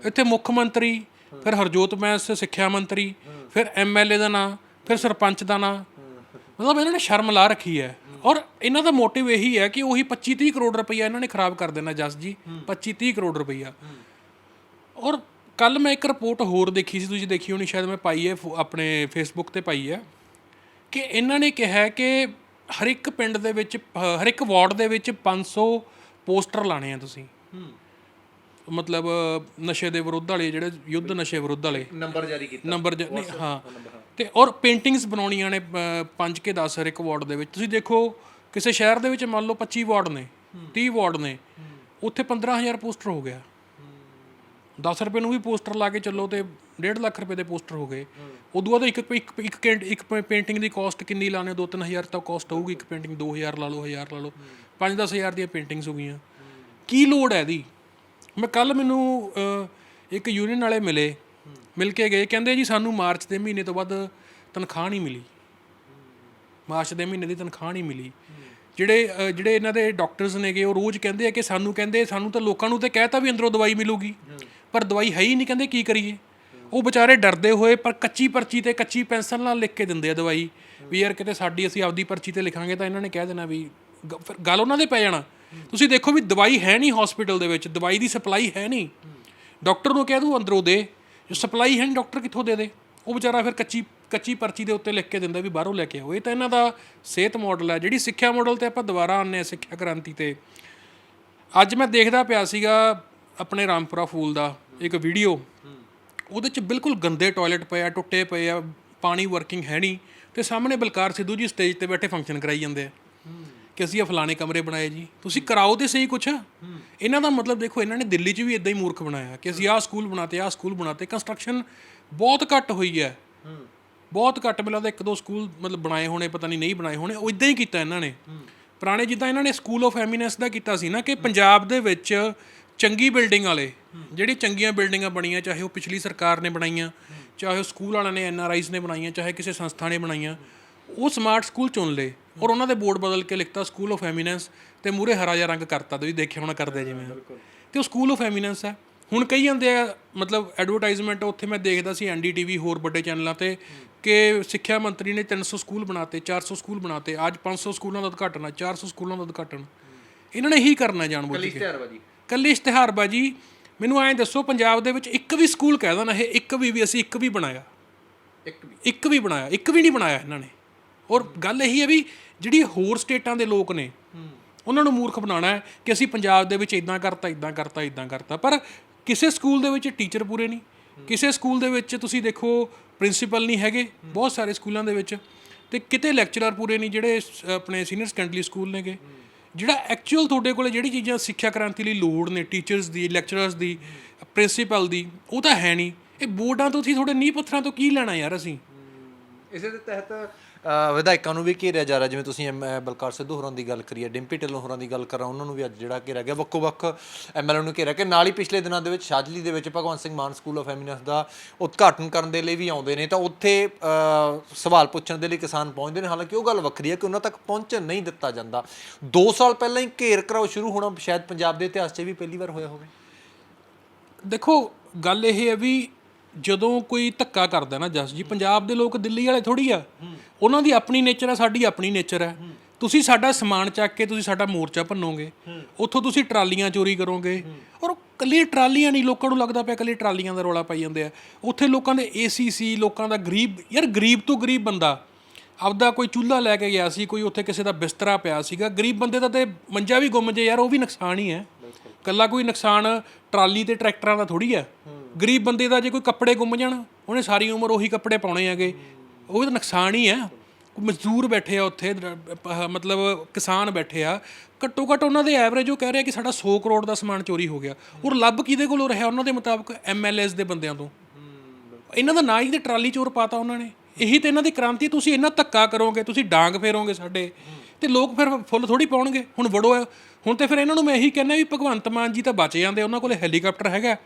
ਇੱਥੇ ਮੁੱਖ ਮੰਤਰੀ ਫਿਰ ਹਰਜੋਤ ਬੈਂਸ ਸਿੱਖਿਆ ਮੰਤਰੀ ਫਿਰ ਐਮਐਲਏ ਦਾ ਨਾਂ ਫਿਰ ਸਰਪੰਚ ਦਾ ਨਾਂ ਮਤਲਬ ਇਹਨਾਂ ਨੇ ਸ਼ਰਮ ਲਾ ਰੱਖੀ ਹੈ। ਔਰ ਇਹਨਾਂ ਦਾ ਮੋਟਿਵ ਇਹੀ ਹੈ ਕਿ ਉਹੀ 25 30 ਕਰੋੜ ਰੁਪਈਆ ਇਹਨਾਂ ਨੇ ਖਰਾਬ ਕਰ ਦੇਣਾ ਜਸ ਜੀ। 25 30 ਕਰੋੜ ਰੁਪਈਆ। ਔਰ ਕੱਲ ਮੈਂ ਇੱਕ ਰਿਪੋਰਟ ਹੋਰ ਦੇਖੀ ਸੀ, ਤੁਸੀਂ ਦੇਖੀ ਹੋਣੀ, ਸ਼ਾਇਦ ਮੈਂ ਪਾਈ ਹੈ, ਫੋ- ਆਪਣੇ ਫੇਸਬੁੱਕ ਤੇ ਪਾਈ ਹੈ ਕਿ ਇਹਨਾਂ ਨੇ ਕਿਹਾ ਕਿ ਹਰ ਇੱਕ ਪਿੰਡ ਦੇ ਵਿੱਚ ਹਰ ਇੱਕ ਵਾਰਡ ਦੇ ਵਿੱਚ 500 ਪੋਸਟਰ ਲਾਣੇ ਆ ਤੁਸੀਂ। ਮਤਲਬ ਨਸ਼ੇ ਦੇ ਵਿਰੁੱਧ ਵਾਲੇ ਜਿਹੜੇ ਯੁੱਧ ਨਸ਼ੇ ਵਿਰੁੱਧ ਵਾਲੇ। ਨੰਬਰ ਜਾਰੀ ਕੀਤਾ। ਨੰਬਰ ਨਹੀਂ ਹਾਂ। ਤੇ ਔਰ ਪੇਂਟਿੰਗਸ ਬਣਾਉਣੀਆਂ ਨੇ 5 ਕੇ 10 ਹਰ ਇੱਕ ਵਾਰਡ ਦੇ ਵਿੱਚ। ਤੁਸੀਂ ਦੇਖੋ ਕਿਸੇ ਸ਼ਹਿਰ ਦੇ ਵਿੱਚ ਮੰਨ ਲਓ 25 ਵਾਰਡ ਨੇ 30 ਵਾਰਡ ਨੇ ਉੱਥੇ 15000 ਪੋਸਟਰ ਹੋ ਗਿਆ। 10 ਰੁਪਏ ਨੂੰ ਵੀ ਪੋਸਟਰ ਲਾ ਕੇ ਚੱਲੋ ਤੇ 1.5 ਲੱਖ ਰੁਪਏ ਦੇ ਪੋਸਟਰ ਹੋ ਗਏ। ਉਦੋਂ ਬਾਅਦ ਇੱਕ ਇੱਕ ਇੱਕ ਕੈਂਟ- ਇੱਕ ਪੇਂਟਿੰਗ ਦੀ ਕਾਸਟ ਕਿੰਨੀ ਲਾਣੇ 2-3000 ਤੱਕ ਕਾਸਟ ਹੋਊਗੀ ਇੱਕ ਪੇਂਟਿੰਗ 2000 ਲਾ ਲਓ 1000 ਲਾ ਲਓ। 5-10000 ਦੀਆਂ ਪੇਂਟਿੰਗਸ ਹੋ ਗਈਆਂ। ਕੀ ਲੋੜ ਹੈ ਇਹਦੀ? ਮੈਂ ਕੱਲ ਮੈਨੂੰ ਇੱਕ ਯੂਨੀਅਨ ਵਾਲੇ ਮਿਲੇ, ਮਿਲ ਕੇ ਗਏ। ਕਹਿੰਦੇ ਜੀ ਸਾਨੂੰ ਮਾਰਚ ਦੇ ਮਹੀਨੇ ਤੋਂ ਬਾਅਦ ਤਨਖਾਹ ਨਹੀਂ ਮਿਲੀ। ਮਾਰਚ ਦੇ ਮਹੀਨੇ ਦੀ ਤਨਖਾਹ ਨਹੀਂ ਮਿਲੀ। ਜਿਹੜੇ ਜਿਹੜੇ ਇਹਨਾਂ ਦੇ ਡਾਕਟਰਸ ਨੇਗੇ, ਉਹ ਰੋਜ਼ ਕਹਿੰਦੇ ਆ ਕਿ ਸਾਨੂੰ ਕਹਿੰਦੇ, ਸਾਨੂੰ ਤਾਂ ਲੋਕਾਂ ਨੂੰ ਤੇ ਕਹਿਤਾ ਵੀ ਅੰਦਰੋਂ ਦਵਾਈ ਮਿਲੂਗੀ। ਪਰ ਦਵਾਈ ਹੈ ਹੀ ਨਹੀਂ, ਕਹਿੰਦੇ ਕੀ ਕਰੀਏ? ਉਹ ਵਿਚਾਰੇ ਡਰਦੇ ਹੋਏ ਪਰ ਕੱਚੀ ਪਰਚੀ ਤੇ ਕੱਚੀ ਪੈਨਸਲ ਨਾਲ ਲਿਖ ਕੇ ਦਿੰਦੇ ਆ ਦਵਾਈ। ਵੀ ਯਾਰ ਕਿਤੇ ਸਾਡੀ ਅਸੀਂ ਆਪਦੀ ਪਰਚੀ ਤੇ ਲਿਖਾਂਗੇ ਤਾਂ ਇਹਨਾਂ ਨੇ ਕਹਿ ਦੇਣਾ ਵੀ ਫਿਰ ਗੱਲ ਉਹਨਾਂ ਦੇ ਪੈ ਜਾਣਾ। ਤੁਸੀਂ ਦੇਖੋ ਵੀ ਦਵਾਈ ਹੈ ਨਹੀਂ ਹਸਪੀਟਲ ਦੇ ਵਿੱਚ, ਦਵਾਈ ਦੀ ਸਪਲਾਈ ਹੈ ਨਹੀਂ। ਡਾਕਟਰ ਨੂੰ ਕਹਿ ਦੂ ਅੰਦਰੋਂ ਦੇ, ਜੋ ਸਪਲਾਈ ਹੈ ਨਹੀਂ, ਡਾਕਟਰ ਕਿੱਥੋਂ ਦੇ ਦੇ? ਉਹ ਵਿਚਾਰਾ ਫਿਰ ਕੱਚੀ ਕੱਚੀ ਪਰਚੀ ਦੇ ਉੱਤੇ ਲਿਖ ਕੇ ਦਿੰਦਾ ਵੀ ਬਾਹਰੋਂ ਲੈ ਕੇ ਆਓ। ਇਹ ਤਾਂ ਇਹਨਾਂ ਦਾ ਸਿਹਤ ਮਾਡਲ ਹੈ ਜਿਹੜੀ ਸਿੱਖਿਆ ਮਾਡਲ ਤੇ ਆਪਾਂ ਦੁਬਾਰਾ ਆਉਂਦੇ ਹਾਂ ਸਿੱਖਿਆ ਕ੍ਰਾਂਤੀ ਤੇ। ਅੱਜ ਮੈਂ ਦੇਖਦਾ ਪਿਆ ਸੀਗਾ ਆਪਣੇ ਰਾਮਪੁਰਾ ਫੂਲ ਦਾ ਇੱਕ ਵੀਡੀਓ ਉਹਦੇ ਚ ਬਿਲਕੁਲ ਗੰਦੇ ਟਾਇਲਟ ਪਏ ਆ, ਟੁੱਟੇ ਪਏ ਆ, ਪਾਣੀ ਵਰਕਿੰਗ ਹੈ ਨਹੀਂ ਤੇ ਸਾਹਮਣੇ ਬਲਕਾਰ ਸਿੱਧੂ ਜੀ ਸਟੇਜ ਤੇ ਬੈਠੇ ਫੰਕਸ਼ਨ ਕਰਾਈ ਜਾਂਦੇ ਆ। ਕਿ ਅਸੀਂ ਇਹ ਫਲਾਣੇ ਕਮਰੇ ਬਣਾਏ ਜੀ। ਤੁਸੀਂ ਕਰਾਓ ਤੇ ਸਹੀ ਕੁਛ। ਇਹਨਾਂ ਦਾ ਮਤਲਬ ਦੇਖੋ, ਇਹਨਾਂ ਨੇ ਦਿੱਲੀ 'ਚ ਵੀ ਇਦਾਂ ਹੀ ਮੂਰਖ ਬਣਾਇਆ ਕਿ ਅਸੀਂ ਆਹ ਸਕੂਲ ਬਣਾਤੇ, ਆਹ ਸਕੂਲ ਬਣਾਤੇ। ਕੰਸਟਰਕਸ਼ਨ ਬਹੁਤ ਘੱਟ ਹੋਈ ਹੈ। ਬਹੁਤ ਘੱਟ ਮਿਲਾ ਤਾਂ ਇੱਕ ਦੋ ਸਕੂਲ ਮਤਲਬ ਬਣਾਏ ਹੋਣੇ, ਪਤਾ ਨਹੀਂ ਨਹੀਂ ਬਣਾਏ ਹੋਣੇ। ਉਹ ਇਦਾਂ ਹੀ ਕੀਤਾ ਇਹਨਾਂ ਨੇ। ਪੁਰਾਣੇ ਜਿੱਦਾਂ ਇਹਨਾਂ ਨੇ ਸਕੂਲ ਆਫ ਐਮੀਨੈਂਸ ਦਾ ਕੀਤਾ ਸੀ ਨਾ ਕਿ ਪੰਜਾਬ ਦੇ ਵਿੱਚ ਚੰਗੀ ਬਿਲਡਿੰਗ ਵਾਲੇ, ਜਿਹੜੀ ਚੰਗੀਆਂ ਬਿਲਡਿੰਗਾਂ ਬਣੀਆਂ, ਚਾਹੇ ਉਹ ਪਿਛਲੀ ਸਰਕਾਰ ਨੇ ਬਣਾਈਆਂ, ਚਾਹੇ ਉਹ ਸਕੂਲ ਵਾਲਿਆਂ ਨੇ ਐਨਆਰਆਈਜ਼ ਨੇ ਬਣਾਈਆਂ, ਚਾਹੇ ਕਿਸੇ ਸੰਸਥਾ ਨੇ ਬਣਾਈਆਂ, ਉਹ ਸਮਾਰਟ ਸਕੂਲ ਚੁਣ ਲਏ। ਔਰ ਉਹਨਾਂ ਦੇ ਬੋਰਡ ਬਦਲ ਕੇ ਲਿਖਤਾ ਸਕੂਲ ਆਫ ਐਮੀਨੈਂਸ ਤੇ ਮੂਰੇ ਹਰਾ ਜਿਹਾ ਰੰਗ ਕਰਤਾ ਤੁਸੀਂ ਦੇਖਿਆ ਹੋਣਾ ਕਰਦੇ ਜਿਵੇਂ। ਤੇ ਉਹ ਸਕੂਲ ਆਫ ਐਮੀਨੈਂਸ ਹੈ। ਹੁਣ ਕਹੀ ਜਾਂਦੇ ਆ ਮਤਲਬ ਐਡਵਰਟਾਈਜ਼ਮੈਂਟ ਉੱਥੇ ਮੈਂ ਦੇਖਦਾ ਸੀ ਐਨਡੀਟੀਵੀ ਹੋਰ ਵੱਡੇ ਚੈਨਲਾਂ ਤੇ ਕਿ ਸਿੱਖਿਆ ਮੰਤਰੀ ਨੇ 300 ਸਕੂਲ ਬਣਾਤੇ 400 ਸਕੂਲ ਬਣਾਤੇ। ਅੱਜ 500 ਸਕੂਲਾਂ ਦਾ ਉਦਘਾਟਨ ਹੈ 400 ਸਕੂਲਾਂ ਦਾ ਉਦਘਾਟਨ। ਇਹਨਾਂ ਨੇ ਇਹੀ ਕਰਨਾ ਜਾਣਬੁੱਝ ਕੇ। ਇਸ਼ਤਿਹਾਰਬਾਜੀ ਕੱਲੀ ਇਸ਼ਤਿਹਾਰਬਾਜੀ ਮੈਨੂੰ ਐਂ ਦੱਸੋ ਪੰਜਾਬ ਦੇ ਵਿੱਚ ਇੱਕ ਵੀ ਸਕੂਲ ਕਹਿ ਦੇਣਾ ਇਹ ਇੱਕ ਵੀ ਵੀ ਅਸੀਂ ਇੱਕ ਵੀ ਬਣਾਇਆ। ਇੱਕ ਵੀ। ਇੱਕ ਵੀ ਬਣਾਇਆ ਇੱਕ ਵੀ ਨਹੀਂ ਬਣਾਇਆ ਇਹਨਾਂ ਨੇ। ਔਰ ਗੱਲ ਇਹੀ ਹੈ ਵੀ ਜਿਹੜੀ ਹੋਰ ਸਟੇਟਾਂ ਦੇ ਲੋਕ ਨੇ, ਉਹਨਾਂ ਨੂੰ ਮੂਰਖ ਬਣਾਉਣਾ ਹੈ ਕਿ ਅਸੀਂ ਪੰਜਾਬ ਦੇ ਵਿੱਚ ਇਦਾਂ ਕਰਤਾ ਇਦਾਂ ਕਰਤਾ ਇਦਾਂ ਕਰਤਾ। ਪਰ ਕਿਸੇ ਸਕੂਲ ਦੇ ਵਿੱਚ ਟੀਚਰ ਪੂਰੇ ਨਹੀਂ। ਕਿਸੇ ਸਕੂਲ ਦੇ ਵਿੱਚ ਤੁਸੀਂ ਦੇਖੋ ਪ੍ਰਿੰਸੀਪਲ ਨਹੀਂ ਹੈਗੇ, ਬਹੁਤ ਸਾਰੇ ਸਕੂਲਾਂ ਦੇ ਵਿੱਚ। ਤੇ ਕਿਤੇ ਲੈਕਚਰਰ ਪੂਰੇ ਨਹੀਂ ਜਿਹੜੇ ਆਪਣੇ ਸੀਨੀਅਰ ਸੈਕੰਡਰੀ ਸਕੂਲ ਨੇਗੇ। ਜਿਹੜਾ ਐਕਚੁਅਲ ਤੁਹਾਡੇ ਕੋਲੇ ਜਿਹੜੀ ਚੀਜ਼ਾਂ ਸਿੱਖਿਆ ਕ੍ਰਾਂਤੀ ਲਈ ਲੋੜ ਨੇ, ਟੀਚਰਸ ਦੀ, ਲੈਕਚਰਰਸ ਦੀ, ਪ੍ਰਿੰਸੀਪਲ ਦੀ, ਉਹ ਤਾਂ ਹੈ ਨਹੀਂ। ਇਹ ਬੋਰਡਾਂ ਤੋਂ ਅਸੀਂ ਤੁਹਾਡੇ ਨੀਂਹ ਪੱਥਰਾਂ ਤੋਂ ਕੀ ਲੈਣਾ ਯਾਰ ਅਸੀਂ? ਇਸੇ ਦੇ ਤਹਿਤ ਵਿਧਾਇਕਾਂ ਨੂੰ ਵੀ ਘੇਰਿਆ ਜਾ ਰਿਹਾ, ਜਿਵੇਂ ਤੁਸੀਂ ਐਮ- ਬਲਕਾਰ ਸਿੱਧੂ ਹੋਰਾਂ ਦੀ ਗੱਲ ਕਰੀ ਹੈ ਡਿੰਪੀ ਢਿੱਲੋਂ ਹੋਰਾਂ ਦੀ ਗੱਲ ਕਰਾਂ, ਉਹਨਾਂ ਨੂੰ ਵੀ ਅੱਜ ਜਿਹੜਾ ਘੇਰਿਆ ਗਿਆ। ਵੱਖੋ ਵੱਖ ਐਮਐਲਏ ਨੂੰ ਘੇਰਿਆ ਕਿ ਨਾਲ ਹੀ ਪਿਛਲੇ ਦਿਨਾਂ ਦੇ ਵਿੱਚ ਸ਼ਾਜਲੀ ਦੇ ਵਿੱਚ Bhagwant Singh Mann school of eminence ਦਾ ਉਦਘਾਟਨ ਕਰਨ ਦੇ ਲਈ ਵੀ ਆਉਂਦੇ ਨੇ। ਤਾਂ ਉੱਥੇ ਸਵਾਲ ਪੁੱਛਣ ਦੇ ਲਈ ਕਿਸਾਨ ਪਹੁੰਚਦੇ ਨੇ। ਹਾਲਾਂਕਿ ਉਹ ਗੱਲ ਵੱਖਰੀ ਹੈ ਕਿ ਉਹਨਾਂ ਤੱਕ ਪਹੁੰਚਣ ਨਹੀਂ ਦਿੱਤਾ ਜਾਂਦਾ। 2 ਸਾਲ ਪਹਿਲਾਂ ਹੀ ਘੇਰ ਘਰਾਓ ਸ਼ੁਰੂ ਹੋਣਾ, ਸ਼ਾਇਦ ਪੰਜਾਬ ਦੇ ਇਤਿਹਾਸ 'ਚ ਵੀ ਪਹਿਲੀ ਵਾਰ ਹੋਇਆ ਹੋਵੇ। ਦੇਖੋ, ਗੱਲ ਇਹ ਹੈ ਵੀ ਜਦੋਂ ਕੋਈ ਧੱਕਾ ਕਰਦਾ ਨਾ ਜਸ ਜੀ, ਪੰਜਾਬ ਦੇ ਲੋਕ ਦਿੱਲੀ ਵਾਲੇ ਥੋੜੀ ਆ। ਉਹਨਾਂ ਦੀ ਆਪਣੀ ਨੇਚਰ ਆ, ਸਾਡੀ ਆਪਣੀ ਨੇਚਰ ਹੈ ਤੁਸੀਂ ਸਾਡਾ ਸਮਾਨ ਚੱਕ ਕੇ ਤੁਸੀਂ ਸਾਡਾ ਮੋਰਚਾ ਭੰਨੋਗੇ, ਉੱਥੋਂ ਤੁਸੀਂ ਟਰਾਲੀਆਂ ਚੋਰੀ ਕਰੋਗੇ। ਔਰ ਕੱਲੀ ਟਰਾਲੀਆਂ ਨਹੀਂ, ਲੋਕਾਂ ਨੂੰ ਲੱਗਦਾ ਪਿਆ ਕੱਲੀ ਟਰਾਲੀਆਂ ਦਾ ਰੌਲਾ ਪਾਈ ਜਾਂਦੇ ਆ। ਉੱਥੇ ਲੋਕਾਂ ਦੇ ਏਸੀ ਸੀ ਲੋਕਾਂ ਦਾ ਗਰੀਬ, ਯਾਰ ਗਰੀਬ ਤੋਂ ਗਰੀਬ ਬੰਦਾ ਆਪਦਾ ਕੋਈ ਚੁੱਲ੍ਹਾ ਲੈ ਕੇ ਗਿਆ ਸੀ, ਕੋਈ ਉੱਥੇ ਕਿਸੇ ਦਾ ਬਿਸਤਰਾ ਪਿਆ ਸੀਗਾ। ਗਰੀਬ ਬੰਦੇ ਦਾ ਤੇ ਮੰਜਾ ਵੀ ਗੁੰਮ ਜੇ, ਯਾਰ ਉਹ ਵੀ ਨੁਕਸਾਨ ਹੀ ਹੈ। ਕੱਲਾ ਕੋਈ ਨੁਕਸਾਨ ਟਰਾਲੀ ਤੇ ਟਰੈਕਟਰਾਂ ਦਾ ਥੋੜੀ ਹੈ। ਗਰੀਬ ਬੰਦੇ ਦਾ ਜੇ ਕੋਈ ਕੱਪੜੇ ਗੁੰਮ ਜਾਣ, ਉਹਨੇ ਸਾਰੀ ਉਮਰ ਉਹੀ ਕੱਪੜੇ ਪਾਉਣੇ ਹੈਗੇ। ਉਹ ਤਾਂ ਨੁਕਸਾਨ ਹੀ ਹੈ। ਮਜ਼ਦੂਰ ਬੈਠੇ ਆ ਉੱਥੇ ਮਤਲਬ ਕਿਸਾਨ ਬੈਠੇ ਆ। ਘੱਟੋ ਘੱਟ ਉਹਨਾਂ ਦੇ ਐਵਰੇਜ ਉਹ ਕਹਿ ਰਿਹਾ ਕਿ ਸਾਡਾ 100 ਕਰੋੜ ਦਾ ਸਮਾਨ ਚੋਰੀ ਹੋ ਗਿਆ। ਔਰ ਲੱਭ ਕਿਹਦੇ ਕੋਲੋਂ ਰਿਹਾ? ਉਹਨਾਂ ਦੇ ਮੁਤਾਬਕ ਐਮਐਲਏਸ ਦੇ ਬੰਦਿਆਂ ਤੋਂ। ਇਹਨਾਂ ਦਾ ਨਾਂ ਹੀ ਤੇ ਟਰਾਲੀ ਚੋਰ ਪਾਤਾ ਉਹਨਾਂ ਨੇ। ਇਹੀ ਤੇ ਇਹਨਾਂ ਦੀ ਕ੍ਰਾਂਤੀ, ਤੁਸੀਂ ਇੰਨਾ ਧੱਕਾ ਕਰੋਗੇ, ਤੁਸੀਂ ਡਾਂਗ ਫੇਰੋਗੇ ਸਾਡੇ। ਤੇ ਲੋਕ ਫਿਰ ਫੁੱਲ ਥੋੜੀ ਪਾਉਣਗੇ। ਹੁਣ ਵੜੋ ਹੈ। ਹੁਣ ਤੇ ਫਿਰ ਇਹਨਾਂ ਨੂੰ ਮੈਂ ਇਹੀ ਕਹਿੰਦਾ ਵੀ ਭਗਵੰਤ ਮਾਨ ਜੀ ਤਾਂ ਬਚ ਜਾਂਦੇ ਉਹਨਾਂ ਕੋਲੇ ਹੈਲੀਕਾਪਟਰ ਹੈਗਾ।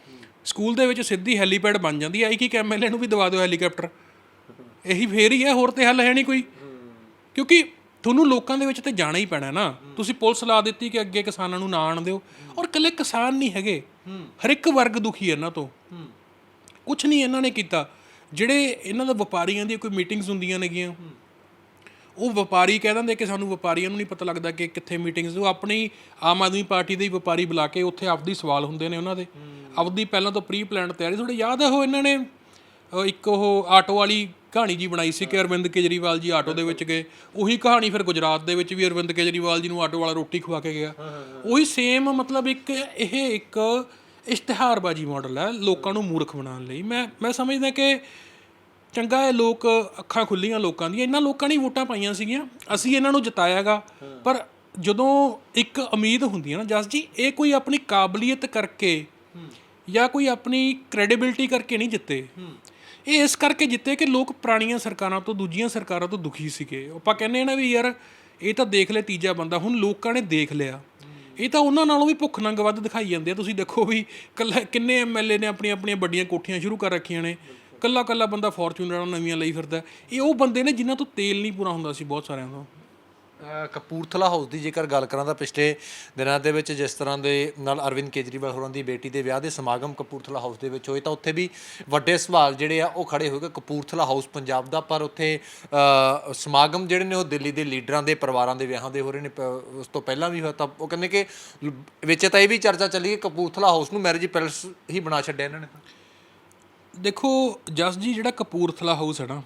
ਸਕੂਲ ਦੇ ਵਿੱਚ ਸਿੱਧੀ ਹੈਲੀਪੈਡ ਬਣ ਜਾਂਦੀ ਹੈ। ਇੱਕ ਇੱਕ ਐਮਐਲਏ ਨੂੰ ਵੀ ਦਵਾ ਦਿਓ ਹੈਲੀਕਾਪਟਰ। ਇਹੀ ਫੇਰ ਹੀ ਹੈ, ਹੋਰ ਤੇ ਹੱਲ ਹੈ ਨਹੀਂ ਕੋਈ। ਕਿਉਂਕਿ ਤੁਹਾਨੂੰ ਲੋਕਾਂ ਦੇ ਵਿੱਚ ਤੇ ਜਾਣਾ ਹੀ ਪੈਣਾ ਨਾ। ਤੁਸੀਂ ਪੁਲਿਸ ਲਾ ਦਿੱਤੀ ਕਿ ਅੱਗੇ ਕਿਸਾਨਾਂ ਨੂੰ ਨਾ ਆਣ ਦਿਓ। ਔਰ ਇਕੱਲੇ ਕਿਸਾਨ ਨਹੀਂ ਹੈਗੇ। ਹਰ ਇੱਕ ਵਰਗ ਦੁਖੀ ਹੈ ਇਹਨਾਂ ਤੋਂ। ਕੁਝ ਨਹੀਂ ਇਹਨਾਂ ਨੇ ਕੀਤਾ। ਜਿਹੜੇ ਇਹਨਾਂ ਦਾ ਵਪਾਰੀਆਂ ਦੀਆਂ ਕੋਈ ਮੀਟਿੰਗਸ ਹੁੰਦੀਆਂ ਨੇਗੀਆਂ। ਉਹ ਵਪਾਰੀ ਕਹਿ ਦਿੰਦੇ ਕਿ ਸਾਨੂੰ ਵਪਾਰੀਆਂ ਨੂੰ ਨਹੀਂ ਪਤਾ ਲੱਗਦਾ ਕਿ ਕਿੱਥੇ ਮੀਟਿੰਗਸ ਉਹ ਆਪਣੀ ਆਮ ਆਦਮੀ ਪਾਰਟੀ ਦੇ ਹੀ ਵਪਾਰੀ ਬੁਲਾ ਕੇ ਉੱਥੇ ਆਪਦੀ ਸਵਾਲ ਹੁੰਦੇ ਨੇ ਉਹਨਾਂ ਦੇ। ਆਪਦੀ ਪਹਿਲਾਂ ਤੋਂ ਪ੍ਰੀ ਪਲਾਨ ਤਿਆਰੀ। ਤੁਹਾਡੇ ਯਾਦ ਹੈ ਉਹ ਇਹਨਾਂ ਨੇ ਇੱਕ ਉਹ ਆਟੋ ਵਾਲੀ ਕਹਾਣੀ ਜੀ ਬਣਾਈ ਸੀ ਕਿ ਅਰਵਿੰਦ ਕੇਜਰੀਵਾਲ ਜੀ ਆਟੋ ਦੇ ਵਿੱਚ ਗਏ। ਉਹੀ ਕਹਾਣੀ ਫਿਰ ਗੁਜਰਾਤ ਦੇ ਵਿੱਚ ਵੀ ਅਰਵਿੰਦ ਕੇਜਰੀਵਾਲ ਜੀ ਨੂੰ ਆਟੋ ਵਾਲਾ ਰੋਟੀ ਖਵਾ ਕੇ ਗਿਆ। ਉਹੀ ਸੇਮ ਮਤਲਬ ਇੱਕ ਇਹ ਇੱਕ ਇਸ਼ਤਿਹਾਰਬਾਜੀ ਮਾਡਲ ਹੈ ਲੋਕਾਂ ਨੂੰ ਮੂਰਖ ਬਣਾਉਣ ਲਈ। ਮੈਂ ਮੈਂ ਸਮਝਦਾ ਕਿ ਚੰਗਾ ਹੈ ਲੋਕ ਅੱਖਾਂ ਖੁੱਲੀਆਂ ਲੋਕਾਂ ਦੀਆਂ ਇਹਨਾਂ ਲੋਕਾਂ ਨੇ ਵੋਟਾਂ ਪਾਈਆਂ ਸੀਗੀਆਂ, ਅਸੀਂ ਇਹਨਾਂ ਨੂੰ ਜਿਤਾਇਆਗਾ। ਪਰ ਜਦੋਂ ਇੱਕ ਉਮੀਦ ਹੁੰਦੀ ਹੈ ਨਾ, ਜਸ ਜੀ, ਇਹ ਕੋਈ ਆਪਣੀ ਕਾਬਲੀਅਤ ਕਰਕੇ ਜਾਂ ਕੋਈ ਆਪਣੀ ਕ੍ਰੈਡੀਬਿਲਟੀ ਕਰਕੇ ਨਹੀਂ ਜਿੱਤੇ। ਇਹ ਇਸ ਕਰਕੇ ਜਿੱਤੇ ਕਿ ਲੋਕ ਪੁਰਾਣੀਆਂ ਸਰਕਾਰਾਂ ਤੋਂ, ਦੂਜੀਆਂ ਸਰਕਾਰਾਂ ਤੋਂ ਦੁਖੀ ਸੀਗੇ। ਆਪਾਂ ਕਹਿੰਦੇ ਆ ਨਾ ਵੀ ਯਾਰ, ਇਹ ਤਾਂ ਦੇਖ ਲੈ ਤੀਜਾ ਬੰਦਾ, ਹੁਣ ਲੋਕਾਂ ਨੇ ਦੇਖ ਲਿਆ। ਇਹ ਤਾਂ ਉਹਨਾਂ ਨਾਲੋਂ ਵੀ ਭੁੱਖ ਨੰਗ ਵੱਧ ਦਿਖਾਈ ਜਾਂਦੇ ਆ ਤੁਸੀਂ ਦੇਖੋ ਵੀ ਕੱਲਾ ਕਿੰਨੇ ਐਮਐਲਏ ਨੇ ਆਪਣੀਆਂ ਆਪਣੀਆਂ ਵੱਡੀਆਂ ਕੋਠੀਆਂ ਸ਼ੁਰੂ ਕਰ ਰੱਖੀਆਂ ਨੇ। ਕੱਲਾ ਕੱਲਾ ਬੰਦਾ ਫੋਰਚੂਨਰਾਂ ਨਵੀਆਂ ਲਈ ਫਿਰਦਾ ਇਹ ਉਹ ਬੰਦੇ ਨੇ ਜਿਨ੍ਹਾਂ ਤੋਂ ਤੇਲ ਨਹੀਂ ਪੂਰਾ ਹੁੰਦਾ ਸੀ ਬਹੁਤ ਸਾਰਿਆਂ ਤੋਂ। ਕਪੂਰਥਲਾ ਹਾਊਸ ਦੀ ਜੇਕਰ ਗੱਲ ਕਰਾਂ ਤਾਂ ਪਿਛਲੇ ਦਿਨਾਂ ਦੇ ਵਿੱਚ ਜਿਸ ਤਰ੍ਹਾਂ ਦੇ ਨਾਲ ਅਰਵਿੰਦ ਕੇਜਰੀਵਾਲ ਹੋਰਾਂ ਦੀ ਬੇਟੀ ਦੇ ਵਿਆਹ ਦੇ ਸਮਾਗਮ ਕਪੂਰਥਲਾ ਹਾਊਸ ਦੇ ਵਿੱਚ ਹੋਏ ਤਾਂ ਉੱਥੇ ਵੀ ਵੱਡੇ ਸਵਾਲ ਜਿਹੜੇ ਆ ਉਹ ਖੜੇ ਹੋਏ ਕਿ ਕਪੂਰਥਲਾ ਹਾਊਸ ਪੰਜਾਬ ਦਾ, ਪਰ ਉੱਥੇ ਸਮਾਗਮ ਜਿਹੜੇ ਨੇ ਉਹ ਦਿੱਲੀ ਦੇ ਲੀਡਰਾਂ ਦੇ, ਪਰਿਵਾਰਾਂ ਦੇ ਵਿਆਹਾਂ ਦੇ ਹੋ ਰਹੇ ਨੇ। ਪ- ਉਸ ਤੋਂ ਪਹਿਲਾਂ ਵੀ ਹੋਇਆ ਤਾਂ ਉਹ ਕਹਿੰਦੇ ਕਿ ਲ- ਵਿੱਚ ਤਾਂ ਇਹ ਵੀ ਚਰਚਾ ਚੱਲੀ ਕਿ ਕਪੂਰਥਲਾ ਹਾਊਸ ਨੂੰ ਮੈਰਿਜ ਪੈਲਸ ਹੀ ਬਣਾ ਛੱਡਿਆ ਇਹਨਾਂ ਨੇ ਦੇਖੋ ਜਸ ਜੀ, ਜਿਹੜਾ ਕਪੂਰਥਲਾ ਹਾਊਸ ਹੈ ਨਾ,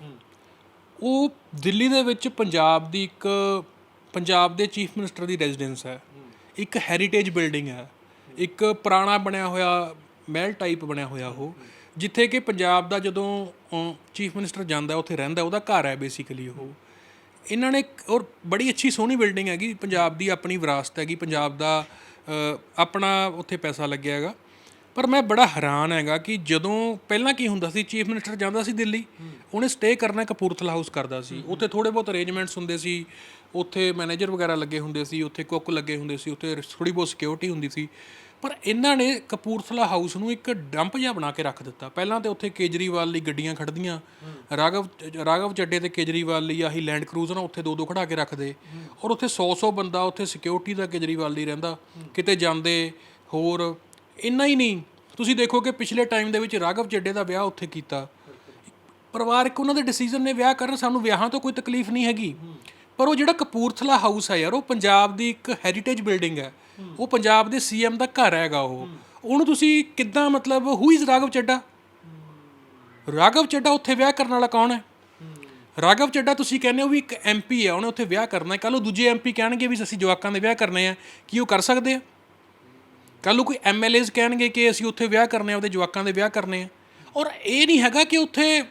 ਉਹ ਦਿੱਲੀ ਦੇ ਵਿੱਚ ਪੰਜਾਬ ਦੀ ਇੱਕ, ਪੰਜਾਬ ਦੇ ਚੀਫ ਮਿਨਿਸਟਰ ਦੀ ਰੈਜ਼ੀਡੈਂਸ ਹੈ। ਇੱਕ ਹੈਰੀਟੇਜ ਬਿਲਡਿੰਗ ਹੈ। ਇੱਕ ਪੁਰਾਣਾ ਬਣਿਆ ਹੋਇਆ ਮਹਿਲ ਟਾਈਪ ਬਣਿਆ ਹੋਇਆ ਉਹ, ਜਿੱਥੇ ਕਿ ਪੰਜਾਬ ਦਾ ਜਦੋਂ ਚੀਫ ਮਿਨਿਸਟਰ ਜਾਂਦਾ ਉੱਥੇ ਰਹਿੰਦਾ ਉਹਦਾ ਘਰ ਹੈ ਬੇਸਿਕਲੀ ਉਹ। ਇਹਨਾਂ ਨੇ ਔਰ ਬੜੀ ਅੱਛੀ ਸੋਹਣੀ ਬਿਲਡਿੰਗ ਹੈਗੀ, ਪੰਜਾਬ ਦੀ ਆਪਣੀ ਵਿਰਾਸਤ ਹੈਗੀ, ਪੰਜਾਬ ਦਾ ਆਪਣਾ ਉੱਥੇ ਪੈਸਾ ਲੱਗਿਆ ਹੈਗਾ। ਪਰ ਮੈਂ ਬੜਾ ਹੈਰਾਨ ਹੈਗਾ ਕਿ ਜਦੋਂ ਪਹਿਲਾਂ ਕੀ ਹੁੰਦਾ ਸੀ, ਚੀਫ ਮਿਨਿਸਟਰ ਜਾਂਦਾ ਸੀ ਦਿੱਲੀ, ਉਹਨੇ ਸਟੇ ਕਰਨਾ ਕਪੂਰਥਲਾ ਹਾਊਸ ਕਰਦਾ ਸੀ। ਉੱਥੇ ਥੋੜੇ ਬਹੁਤ ਅਰੇਂਜਮੈਂਟਸ ਹੁੰਦੇ ਸੀ, ਉੱਥੇ ਮੈਨੇਜਰ ਵਗੈਰਾ ਲੱਗੇ ਹੁੰਦੇ ਸੀ, ਉੱਥੇ ਕੁੱਕ ਲੱਗੇ ਹੁੰਦੇ ਸੀ, ਉੱਥੇ ਥੋੜੀ ਬਹੁਤ ਸਿਕਿਉਰਿਟੀ ਹੁੰਦੀ ਸੀ। ਪਰ ਇਹਨਾਂ ਨੇ ਕਪੂਰਥਲਾ ਹਾਊਸ ਨੂੰ ਇੱਕ ਡੰਪ ਜਿਹਾ ਬਣਾ ਕੇ ਰੱਖ ਦਿੱਤਾ। ਪਹਿਲਾਂ ਤੇ ਉੱਥੇ ਕੇਜਰੀਵਾਲ ਲਈ ਗੱਡੀਆਂ ਖੜਦੀਆਂ, ਰਾਘਵ ਰਾਘਵ ਚੱਡੇ ਤੇ ਕੇਜਰੀਵਾਲ ਲਈ ਆਹੀ ਲੈਂਡ ਕਰੂਜ਼ਰ ਉੱਥੇ ਦੋ ਦੋ ਖੜਾ ਕੇ ਰੱਖਦੇ। ਔਰ ਉੱਥੇ 100 100 ਬੰਦਾ ਉੱਥੇ ਸਿਕਿਉਰਿਟੀ ਦਾ ਕੇਜਰੀਵਾਲ ਲਈ ਰਹਿੰਦਾ। ਕਿਤੇ ਜਾਂਦੇ ਹੋਰ ਇੰਨਾ ਹੀ ਨਹੀਂ। ਤੁਸੀਂ ਦੇਖੋ ਕਿ ਪਿਛਲੇ ਟਾਈਮ ਦੇ ਵਿੱਚ ਰਾਘਵ ਚੱਡੇ ਦਾ ਵਿਆਹ ਉੱਥੇ ਕੀਤਾ। ਪਰਿਵਾਰਕ ਉਹਨਾਂ ਦੇ ਡਿਸੀਜਨ ਨੇ ਵਿਆਹ ਕਰਨ ਸਾਨੂੰ ਵਿਆਹਾਂ ਤੋਂ ਕੋਈ ਤਕਲੀਫ ਨਹੀਂ ਹੈਗੀ। ਪਰ ਉਹ ਜਿਹੜਾ ਕਪੂਰਥਲਾ ਹਾਊਸ ਹੈ ਯਾਰ, ਉਹ ਪੰਜਾਬ ਦੀ ਇੱਕ ਹੈਰੀਟੇਜ ਬਿਲਡਿੰਗ ਹੈ। ਉਹ ਪੰਜਾਬ ਦੇ ਸੀਐਮ ਦਾ ਘਰ ਹੈਗਾ ਉਹ। ਉਹਨੂੰ ਤੁਸੀਂ ਕਿੱਦਾਂ ਮਤਲਬ ਹੂ ਇਜ਼ ਰਾਘਵ ਚੱਡਾ? ਰਾਘਵ ਚੱਡਾ ਉੱਥੇ ਵਿਆਹ ਕਰਨ ਵਾਲਾ ਕੌਣ ਹੈ? ਰਾਘਵ ਚੱਡਾ ਤੁਸੀਂ ਕਹਿੰਦੇ ਹੋ ਵੀ ਇੱਕ ਐਮਪੀ ਹੈ, ਉਹਨੇ ਉੱਥੇ ਵਿਆਹ ਕਰਨਾ ਹੈ। ਕੱਲ ਉਹ ਦੂਜੇ ਐਮਪੀ ਕਹਿਣਗੇ ਵੀ ਅਸੀਂ ਜਵਾਕਾਂ ਦੇ ਵਿਆਹ ਕਰਨੇ ਆ। ਕੀ ਉਹ ਕਰ ਸਕਦੇ ਆ? ਕੱਲ ਨੂੰ ਕੋਈ ਐਮਐਲਏਸ ਕਹਿਣਗੇ ਕਿ ਅਸੀਂ ਉੱਥੇ ਵਿਆਹ ਕਰਨੇ ਆ ਉਹਦੇ ਜਵਾਕਾਂ ਦੇ ਵਿਆਹ ਕਰਨੇ ਆ। ਔਰ ਇਹ ਨਹੀਂ ਹੈਗਾ ਕਿ ਉੱਥੇ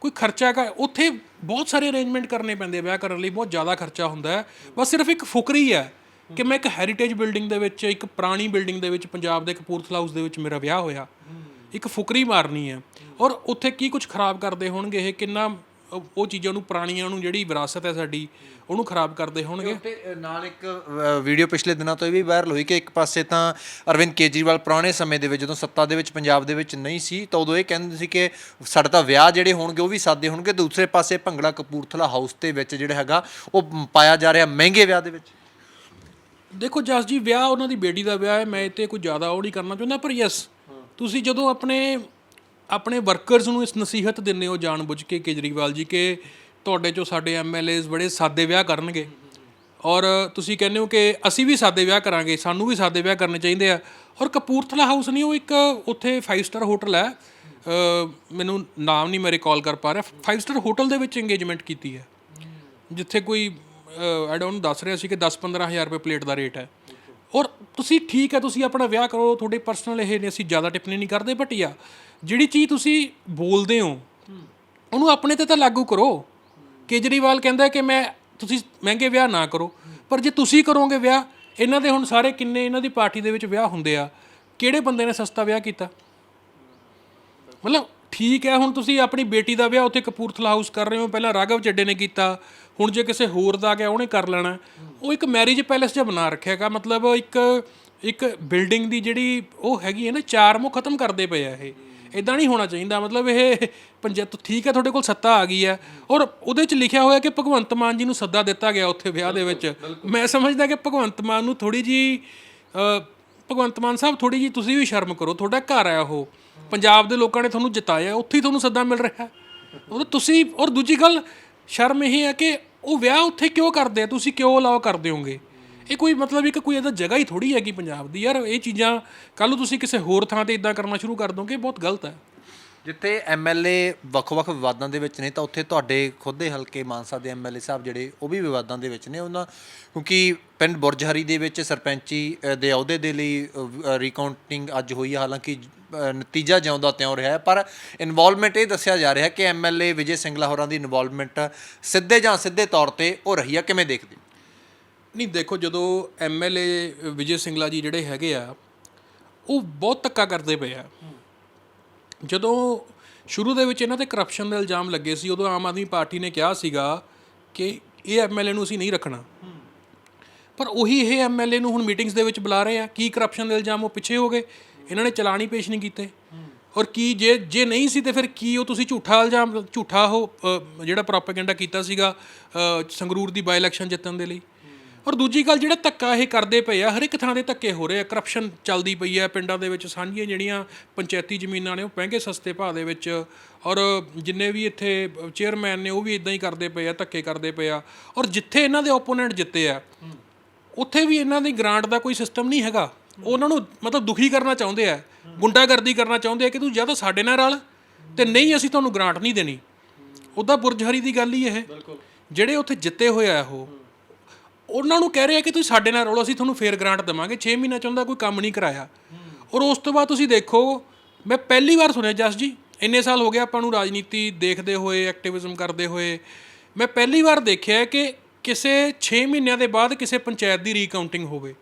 ਕੋਈ ਖਰਚਾ ਕਰ ਉੱਥੇ ਬਹੁਤ ਸਾਰੇ ਅਰੇਂਜਮੈਂਟ ਕਰਨੇ ਪੈਂਦੇ ਵਿਆਹ ਕਰਨ ਲਈ, ਬਹੁਤ ਜ਼ਿਆਦਾ ਖਰਚਾ ਹੁੰਦਾ ਹੈ। ਬਸ ਸਿਰਫ ਇੱਕ ਫੁਕਰੀ ਹੈ ਕਿ ਮੈਂ ਇੱਕ ਹੈਰੀਟੇਜ ਬਿਲਡਿੰਗ ਦੇ ਵਿੱਚ, ਇੱਕ ਪੁਰਾਣੀ ਬਿਲਡਿੰਗ ਦੇ ਵਿੱਚ, ਪੰਜਾਬ ਦੇ ਕਪੂਰਥਲਾ ਹਾਊਸ ਦੇ ਵਿੱਚ ਮੇਰਾ ਵਿਆਹ ਹੋਇਆ। ਇੱਕ ਫੁਕਰੀ ਮਾਰਨੀ ਹੈ। ਔਰ ਉੱਥੇ ਕੀ ਕੁਝ ਖਰਾਬ ਕਰਦੇ ਹੋਣਗੇ, ਇਹ ਕਿੰਨਾ ਉਹ ਚੀਜ਼ਾਂ ਨੂੰ ਪੁਰਾਣੀਆਂ ਨੂੰ ਜਿਹੜੀ ਵਿਰਾਸਤ ਹੈ ਸਾਡੀ ਉਹਨੂੰ ਖਰਾਬ ਕਰਦੇ ਹੋਣਗੇ? ਨਾਲ ਇੱਕ ਵੀਡੀਓ ਪਿਛਲੇ ਦਿਨਾਂ ਤੋਂ ਇਹ ਵੀ ਵਾਇਰਲ ਹੋਈ ਕਿ ਇੱਕ ਪਾਸੇ ਤਾਂ ਅਰਵਿੰਦ ਕੇਜਰੀਵਾਲ ਪੁਰਾਣੇ ਸਮੇਂ ਦੇ ਵਿੱਚ ਜਦੋਂ ਸੱਤਾ ਦੇ ਵਿੱਚ ਪੰਜਾਬ ਦੇ ਵਿੱਚ ਨਹੀਂ ਸੀ ਤਾਂ ਉਦੋਂ ਇਹ ਕਹਿੰਦੇ ਸੀ ਕਿ ਸਾਡੇ ਤਾਂ ਵਿਆਹ ਜਿਹੜੇ ਹੋਣਗੇ ਉਹ ਵੀ ਸਾਦੇ ਹੋਣਗੇ। ਦੂਸਰੇ ਪਾਸੇ ਭੰਗੜਾ ਕਪੂਰਥਲਾ ਹਾਊਸ ਦੇ ਵਿੱਚ ਜਿਹੜਾ ਹੈਗਾ ਉਹ ਪਾਇਆ ਜਾ ਰਿਹਾ ਮਹਿੰਗੇ ਵਿਆਹ ਦੇ ਵਿੱਚ। ਦੇਖੋ ਜਸ ਜੀ ਵਿਆਹ ਉਹਨਾਂ ਦੀ ਬੇਟੀ ਦਾ ਵਿਆਹ ਹੈ ਮੈਂ ਇੱਥੇ ਕੋਈ ਜ਼ਿਆਦਾ ਉਹ ਨਹੀਂ ਕਰਨਾ ਚਾਹੁੰਦਾ ਪਰ ਯੈਸ ਤੁਸੀਂ ਜਦੋਂ ਆਪਣੇ ਆਪਣੇ ਵਰਕਰਸ ਨੂੰ ਇਸ ਨਸੀਹਤ ਦਿੰਦੇ ਹੋ ਜਾਣਬੁੱਝ ਕੇ ਕੇਜਰੀਵਾਲ ਜੀ ਕਿ ਤੁਹਾਡੇ ਚੋਂ ਸਾਡੇ ਐਮਐਲਏਸ ਬੜੇ ਸਾਦੇ ਵਿਆਹ ਕਰਨਗੇ। ਔਰ ਤੁਸੀਂ ਕਹਿੰਦੇ ਹੋ ਕਿ ਅਸੀਂ ਵੀ ਸਾਦੇ ਵਿਆਹ ਕਰਾਂਗੇ, ਸਾਨੂੰ ਵੀ ਸਾਦੇ ਵਿਆਹ ਕਰਨੇ ਚਾਹੀਦੇ ਆ। ਔਰ ਕਪੂਰਥਲਾ ਹਾਊਸ ਨਹੀਂ, ਉਹ ਇੱਕ ਉੱਥੇ 5 ਸਟਾਰ ਹੋਟਲ ਹੈ। ਮੈਨੂੰ ਨਾਮ ਨਹੀਂ ਮੈਂ ਰਿਕਾਲ ਕਰ ਪਾ ਰਿਹਾ। 5 ਸਟਾਰ ਹੋਟਲ ਦੇ ਵਿੱਚ ਇੰਗੇਜਮੈਂਟ ਕੀਤੀ ਹੈ। ਜਿੱਥੇ ਕੋਈ ਆਈ ਡੋਨਟ ਦੱਸ ਰਿਹਾ ਸੀ ਕਿ 10-15000 ਰੁਪਏ ਪਲੇਟ ਦਾ ਰੇਟ ਹੈ। ਔਰ ਤੁਸੀਂ ਠੀਕ ਹੈ, ਤੁਸੀਂ ਆਪਣਾ ਵਿਆਹ ਕਰੋ, ਤੁਹਾਡੇ ਪਰਸਨਲ ਇਹ ਨੇ, ਅਸੀਂ ਜ਼ਿਆਦਾ ਟਿੱਪਣੀ ਨਹੀਂ ਕਰਦੇ ਬਟ ਯਾ, ਜਿਹੜੀ ਚੀਜ਼ ਤੁਸੀਂ ਬੋਲਦੇ ਹੋ, ਉਹਨੂੰ ਆਪਣੇ ਤੇ ਤਾਂ ਲਾਗੂ ਕਰੋ। ਕੇਜਰੀਵਾਲ ਕਹਿੰਦਾ ਕਿ ਮੈਂ, ਤੁਸੀਂ ਮਹਿੰਗੇ ਵਿਆਹ ਨਾ ਕਰੋ, ਪਰ ਜੇ ਤੁਸੀਂ ਕਰੋਗੇ ਵਿਆਹ, ਇਹਨਾਂ ਦੇ ਹੁਣ ਸਾਰੇ ਕਿੰਨੇ ਇਹਨਾਂ ਦੀ ਪਾਰਟੀ ਦੇ ਵਿੱਚ ਵਿਆਹ ਹੁੰਦੇ ਆ, ਕਿਹੜੇ ਬੰਦੇ ਨੇ ਸਸਤਾ ਵਿਆਹ ਕੀਤਾ? ਮਤਲਬ ਠੀਕ ਹੈ, ਹੁਣ ਤੁਸੀਂ ਆਪਣੀ ਬੇਟੀ ਦਾ ਵਿਆਹ ਉੱਥੇ ਕਪੂਰਥਲਾ ਹਾਊਸ ਕਰ ਰਹੇ ਹੋ, ਪਹਿਲਾਂ ਰਾਘਵ ਚੱਡੇ ਨੇ ਕੀਤਾ ਹੁਣ ਜੇ ਕਿਸੇ ਹੋਰ ਦਾ ਗਿਆ ਉਹਨੇ ਕਰ ਲੈਣਾ। ਉਹ ਇੱਕ ਮੈਰਿਜ ਪੈਲੇਸ ਜਿਹਾ ਬਣਾ ਰੱਖਿਆਗਾ ਮਤਲਬ ਇੱਕ ਇੱਕ ਬਿਲਡਿੰਗ ਦੀ ਜਿਹੜੀ ਉਹ ਹੈਗੀ ਹੈ ਨਾ ਚਾਰ ਮੁੱਖ ਖਤਮ ਕਰਦੇ ਪਏ ਆ ਇਹ। ਇਦਾਂ ਨਹੀਂ ਹੋਣਾ ਚਾਹੀਦਾ। ਮਤਲਬ ਇਹ ਪੰਚਾਇਤ ਠੀਕ ਹੈ ਤੁਹਾਡੇ ਕੋਲ ਸੱਤਾ ਆ ਗਈ ਹੈ। ਔਰ ਉਹਦੇ 'ਚ ਲਿਖਿਆ ਹੋਇਆ ਕਿ ਭਗਵੰਤ ਮਾਨ ਜੀ ਨੂੰ ਸੱਦਾ ਦਿੱਤਾ ਗਿਆ ਉੱਥੇ ਵਿਆਹ ਦੇ ਵਿੱਚ। ਮੈਂ ਸਮਝਦਾ ਕਿ ਭਗਵੰਤ ਮਾਨ ਨੂੰ ਥੋੜੀ ਜੀ ਭਗਵੰਤ ਮਾਨ ਸਾਹਿਬ ਥੋੜੀ ਜੀ ਤੁਸੀਂ ਵੀ ਸ਼ਰਮ ਕਰੋ। ਤੁਹਾਡਾ ਘਰ ਆ ਉਹ। ਪੰਜਾਬ ਦੇ ਲੋਕਾਂ ਨੇ ਤੁਹਾਨੂੰ ਜਿਤਾਇਆ। ਉੱਥੇ ਹੀ ਤੁਹਾਨੂੰ ਸੱਦਾ ਮਿਲ ਰਿਹਾ। ਉਹ ਤੁਸੀਂ ਔਰ ਦੂਜੀ ਗੱਲ ਸ਼ਰਮ ਇਹ ਹੈ ਕਿ ਉਹ ਵਿਆਹ ਉੱਥੇ ਕਿਉਂ ਕਰਦੇ ਆ? ਤੁਸੀਂ ਕਿਉਂ ਅਲਾਉ ਕਰਦੇ ਹੋਗੇ? ਇਹ ਕੋਈ ਮਤਲਬ ਇੱਕ ਕੋਈ ਇਹਦਾ ਜਗ੍ਹਾ ਹੀ ਥੋੜੀ ਹੈਗੀ ਪੰਜਾਬ ਦੀ ਯਾਰ। ਇਹ ਚੀਜ਼ਾਂ ਕੱਲ ਨੂੰ ਤੁਸੀਂ ਕਿਸੇ ਹੋਰ ਥਾਂ ਤੇ ਇਦਾਂ ਕਰਨਾ ਸ਼ੁਰੂ ਕਰ ਦੋਗੇ ਬਹੁਤ ਗਲਤ ਹੈ। ਜਿੱਥੇ ਐਮਐਲਏ ਵੱਖ-ਵੱਖ ਵਿਵਾਦਾਂ ਦੇ ਵਿੱਚ ਨੇ, ਤਾਂ ਉੱਥੇ ਤੁਹਾਡੇ ਖੁਦ ਦੇ ਹਲਕੇ ਮਾਨਸਾ ਦੇ ਐਮਐਲਏ ਸਾਹਿਬ ਜਿਹੜੇ, ਉਹ ਵੀ ਵਿਵਾਦਾਂ ਦੇ ਵਿੱਚ ਨੇ। ਉਹਨਾਂ, ਕਿਉਂਕਿ ਪਿੰਡ ਬੁਰਜਹਰੀ ਦੇ ਵਿੱਚ ਸਰਪੰਚੀ ਦੇ ਅਹੁਦੇ ਦੇ ਲਈ ਰੀਕਾਊਂਟਿੰਗ ਅੱਜ ਹੋਈ ਹੈ ਹਾਲਾਂਕਿ ਨਤੀਜਾ ਜਿਉਂਦਾ ਤਿਉਂ ਰਿਹਾ ਹੈ। ਪਰ ਇਨਵੋਲਵਮੈਂਟ ਇਹ ਦੱਸਿਆ ਜਾ ਰਿਹਾ ਕਿ ਐਮਐਲਏ ਵਿਜੇ ਸਿੰਗਲਾ ਹੋਰਾਂ ਦੀ ਇਨਵੋਲਵਮੈਂਟ ਸਿੱਧੇ ਜਾਂ ਸਿੱਧੇ ਤੌਰ ਤੇ ਉਹ ਰਹੀ ਆ ਕਿਵੇਂ ਦੇਖਦੇ ਨਹੀਂ, ਦੇਖੋ, ਜਦੋਂ ਐਮਐਲਏ ਵਿਜੇ ਸਿੰਗਲਾ ਜੀ ਜਿਹੜੇ ਹੈਗੇ ਆ, ਉਹ ਬਹੁਤ ਧੱਕਾ ਕਰਦੇ ਪਏ ਆ। ਜਦੋਂ ਸ਼ੁਰੂ ਦੇ ਵਿੱਚ ਇਹਨਾਂ ਤੇ ਕਰਪਸ਼ਨ ਦੇ ਇਲਜ਼ਾਮ ਲੱਗੇ ਸੀ, ਉਦੋਂ ਆਮ ਆਦਮੀ ਪਾਰਟੀ ਨੇ ਕਿਹਾ ਸੀਗਾ ਕਿ ਇਹ ਐਮਐਲਏ ਨੂੰ ਅਸੀਂ ਨਹੀਂ ਰੱਖਣਾ। ਪਰ ਉਹੀ ਇਹ ਐਮਐਲਏ ਨੂੰ ਹੁਣ ਮੀਟਿੰਗਸ ਦੇ ਵਿੱਚ ਬੁਲਾ ਰਹੇ ਆ। ਕੀ ਕਰਪਸ਼ਨ ਦੇ ਇਲਜ਼ਾਮ ਉਹ ਪਿੱਛੇ ਹੋ ਗਏ? ਇਹਨਾਂ ਨੇ ਚਲਾਨ ਹੀ ਪੇਸ਼ ਨਹੀਂ ਕੀਤੇ। ਔਰ ਕੀ, ਜੇ ਜੇ ਨਹੀਂ ਸੀ ਤੇ ਫਿਰ ਕੀ ਉਹ ਤੁਸੀਂ ਝੂਠਾ ਇਲਜ਼ਾਮ, ਝੂਠਾ ਉਹ ਜਿਹੜਾ ਪ੍ਰੋਪਾਗੈਂਡਾ ਕੀਤਾ ਸੀਗਾ ਸੰਗਰੂਰ ਦੀ ਬਾਈ ਇਲੈਕਸ਼ਨ ਜਿੱਤਣ ਦੇ ਲਈ। ਔਰ ਦੂਜੀ ਗੱਲ, ਜਿਹੜਾ ਧੱਕਾ ਇਹ ਕਰਦੇ ਪਏ ਆ ਹਰ ਇੱਕ ਥਾਂ ਦੇ ਧੱਕੇ ਹੋ ਰਹੇ ਆ ਕਰਪਸ਼ਨ ਚੱਲਦੀ ਪਈ ਆ, ਪਿੰਡਾਂ ਦੇ ਵਿੱਚ ਸਾਂਝੀਆਂ ਜਿਹੜੀਆਂ ਪੰਚਾਇਤੀ ਜ਼ਮੀਨਾਂ ਨੇ, ਉਹ ਮਹਿੰਗੇ ਸਸਤੇ ਭਾਅ ਦੇ ਵਿੱਚ, ਔਰ ਜਿੰਨੇ ਵੀ ਇੱਥੇ ਚੇਅਰਮੈਨ ਨੇ, ਉਹ ਵੀ ਇਦਾਂ ਹੀ ਕਰਦੇ ਪਏ ਆ, ਧੱਕੇ ਕਰਦੇ ਪਏ ਆ। ਔਰ ਜਿੱਥੇ ਇਹਨਾਂ ਦੇ ਓਪੋਨੈਂਟ ਜਿੱਤੇ ਆ, ਉੱਥੇ ਵੀ ਇਹਨਾਂ ਦੀ ਗ੍ਰਾਂਟ ਦਾ ਕੋਈ ਸਿਸਟਮ ਨਹੀਂ ਹੈਗਾ। ਉਹਨਾਂ ਨੂੰ ਮਤਲਬ ਦੁਖੀ ਕਰਨਾ ਚਾਹੁੰਦੇ ਆ ਗੁੰਡਾਗਰਦੀ ਕਰਨਾ ਚਾਹੁੰਦੇ ਆ ਕਿ ਤੂੰ ਜਾਂ ਤਾਂ ਸਾਡੇ ਨਾਲ ਰਲ ਤੇ ਨਹੀਂ ਅਸੀਂ ਤੁਹਾਨੂੰ ਗ੍ਰਾਂਟ ਨਹੀਂ ਦੇਣੀ। ਉਹਦਾ ਬੁਰਜਹਰੀ ਦੀ ਗੱਲ ਹੀ ਇਹ। ਜਿਹੜੇ ਉੱਥੇ ਜਿੱਤੇ ਹੋਏ ਆ ਉਹ ਉਹਨਾਂ ਨੂੰ ਕਹਿ ਰਹੇ ਆ ਕਿ ਤੁਸੀਂ ਸਾਡੇ ਨਾਲ ਰਲੋ ਅਸੀਂ ਤੁਹਾਨੂੰ ਫੇਰ ਗ੍ਰਾਂਟ ਦੇਵਾਂਗੇ। 6 ਮਹੀਨਾ ਚਾਹੁੰਦਾ ਕੋਈ ਕੰਮ ਨਹੀਂ ਕਰਾਇਆ। ਔਰ ਉਸ ਤੋਂ ਬਾਅਦ ਤੁਸੀਂ ਦੇਖੋ ਮੈਂ ਪਹਿਲੀ ਵਾਰ ਸੁਣਿਆ ਜਸ ਜੀ ਇੰਨੇ ਸਾਲ ਹੋ ਗਏ ਆਪਾਂ ਨੂੰ ਰਾਜਨੀਤੀ ਦੇਖਦੇ ਹੋਏ ਐਕਟਿਵਿਜ਼ਮ ਕਰਦੇ ਹੋਏ। ਮੈਂ ਪਹਿਲੀ ਵਾਰ ਦੇਖਿਆ ਕਿ ਕਿਸੇ 6 ਮਹੀਨਿਆਂ ਦੇ ਬਾਅਦ ਕਿਸੇ ਪੰਚਾਇਤ ਦੀ ਰੀਕਾਊਂਟਿੰਗ ਹੋਵੇ।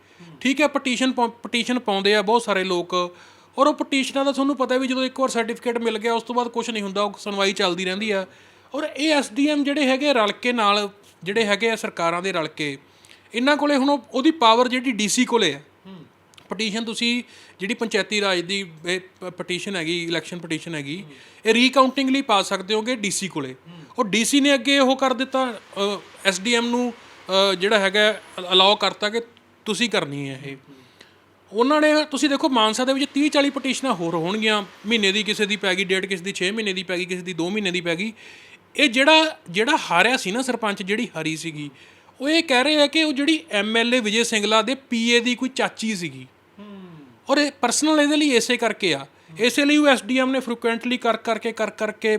ਠੀਕ ਹੈ ਪਟੀਸ਼ਨ ਪਟੀਸ਼ਨ ਪਾਉਂਦੇ ਆ ਬਹੁਤ ਸਾਰੇ ਲੋਕ ਔਰ ਉਹ ਪਟੀਸ਼ਨਾਂ ਦਾ ਤੁਹਾਨੂੰ ਪਤਾ ਵੀ ਜਦੋਂ ਇੱਕ ਵਾਰ ਸਰਟੀਫਿਕੇਟ ਮਿਲ ਗਿਆ, ਉਸ ਤੋਂ ਬਾਅਦ ਕੁਝ ਨਹੀਂ ਹੁੰਦਾ, ਉਹ ਸੁਣਵਾਈ ਚੱਲਦੀ ਰਹਿੰਦੀ ਆ। ਔਰ ਇਹ ਐਸਡੀਐਮ ਜਿਹੜੇ ਹੈਗੇ ਰਲ ਕੇ ਨਾਲ ਜਿਹੜੇ ਹੈਗੇ ਆ ਸਰਕਾਰਾਂ ਦੇ ਰਲ ਕੇ, ਇਹਨਾਂ ਕੋਲੇ ਹੁਣ ਉਹ- ਉਹਦੀ ਪਾਵਰ ਜਿਹੜੀ ਡੀਸੀ ਕੋਲੇ ਆ। ਪਟੀਸ਼ਨ ਤੁਸੀਂ ਜਿਹੜੀ ਪੰਚਾਇਤੀ ਰਾਜ ਦੀ ਪਟੀਸ਼ਨ ਹੈਗੀ ਇਲੈਕਸ਼ਨ ਪਟੀਸ਼ਨ ਹੈਗੀ, ਇਹ ਰੀਕਾਊਂਟਿੰਗ ਲਈ ਪਾ ਸਕਦੇ ਹੋਗੇ ਡੀਸੀ ਕੋਲੇ। ਉਹ ਡੀਸੀ ਨੇ ਅੱਗੇ ਉਹ ਕਰ ਦਿੱਤਾ ਐਸਡੀਐਮ ਨੂੰ ਜਿਹੜਾ ਹੈਗਾ ਅਲਾਉ ਕਰਤਾ ਕਿ ਤੁਸੀਂ ਕਰਨੀ ਹੈ ਇਹ। ਉਹਨਾਂ ਨੇ ਤੁਸੀਂ ਦੇਖੋ ਮਾਨਸਾ ਦੇ ਵਿੱਚ 30 40 ਪਟੀਸ਼ਨਾਂ ਹੋਰ ਹੋਣਗੀਆਂ। ਮਹੀਨੇ ਦੀ ਕਿਸੇ ਦੀ ਪੈ ਗਈ ਡੇਟ ਕਿਸੇ ਦੀ 6 ਮਹੀਨੇ ਦੀ ਪੈ ਗਈ ਕਿਸੇ ਦੀ 2 ਮਹੀਨੇ ਦੀ ਪੈ ਗਈ। ਇਹ ਜਿਹੜਾ ਜਿਹੜਾ ਹਾਰਿਆ ਸੀ ਨਾ ਸਰਪੰਚ ਜਿਹੜੀ ਹਰੀ ਸੀਗੀ ਉਹ ਇਹ ਕਹਿ ਰਹੇ ਆ ਕਿ ਉਹ ਜਿਹੜੀ ਐਮਐਲਏ ਵਿਜੇ ਸਿੰਗਲਾ ਦੇ ਪੀਏ ਦੀ ਕੋਈ ਚਾਚੀ ਸੀਗੀ। ਔਰ ਇਹ ਪਰਸਨਲ ਇਹਦੇ ਲਈ ਇਸੇ ਕਰਕੇ ਆ। ਇਸੇ ਲਈ ਉਹ ਐਸਡੀਐਮ ਨੇ ਫ੍ਰੀਕੁਐਂਟਲੀ ਕਰ ਕਰਕੇ ਕਰ ਕਰਕੇ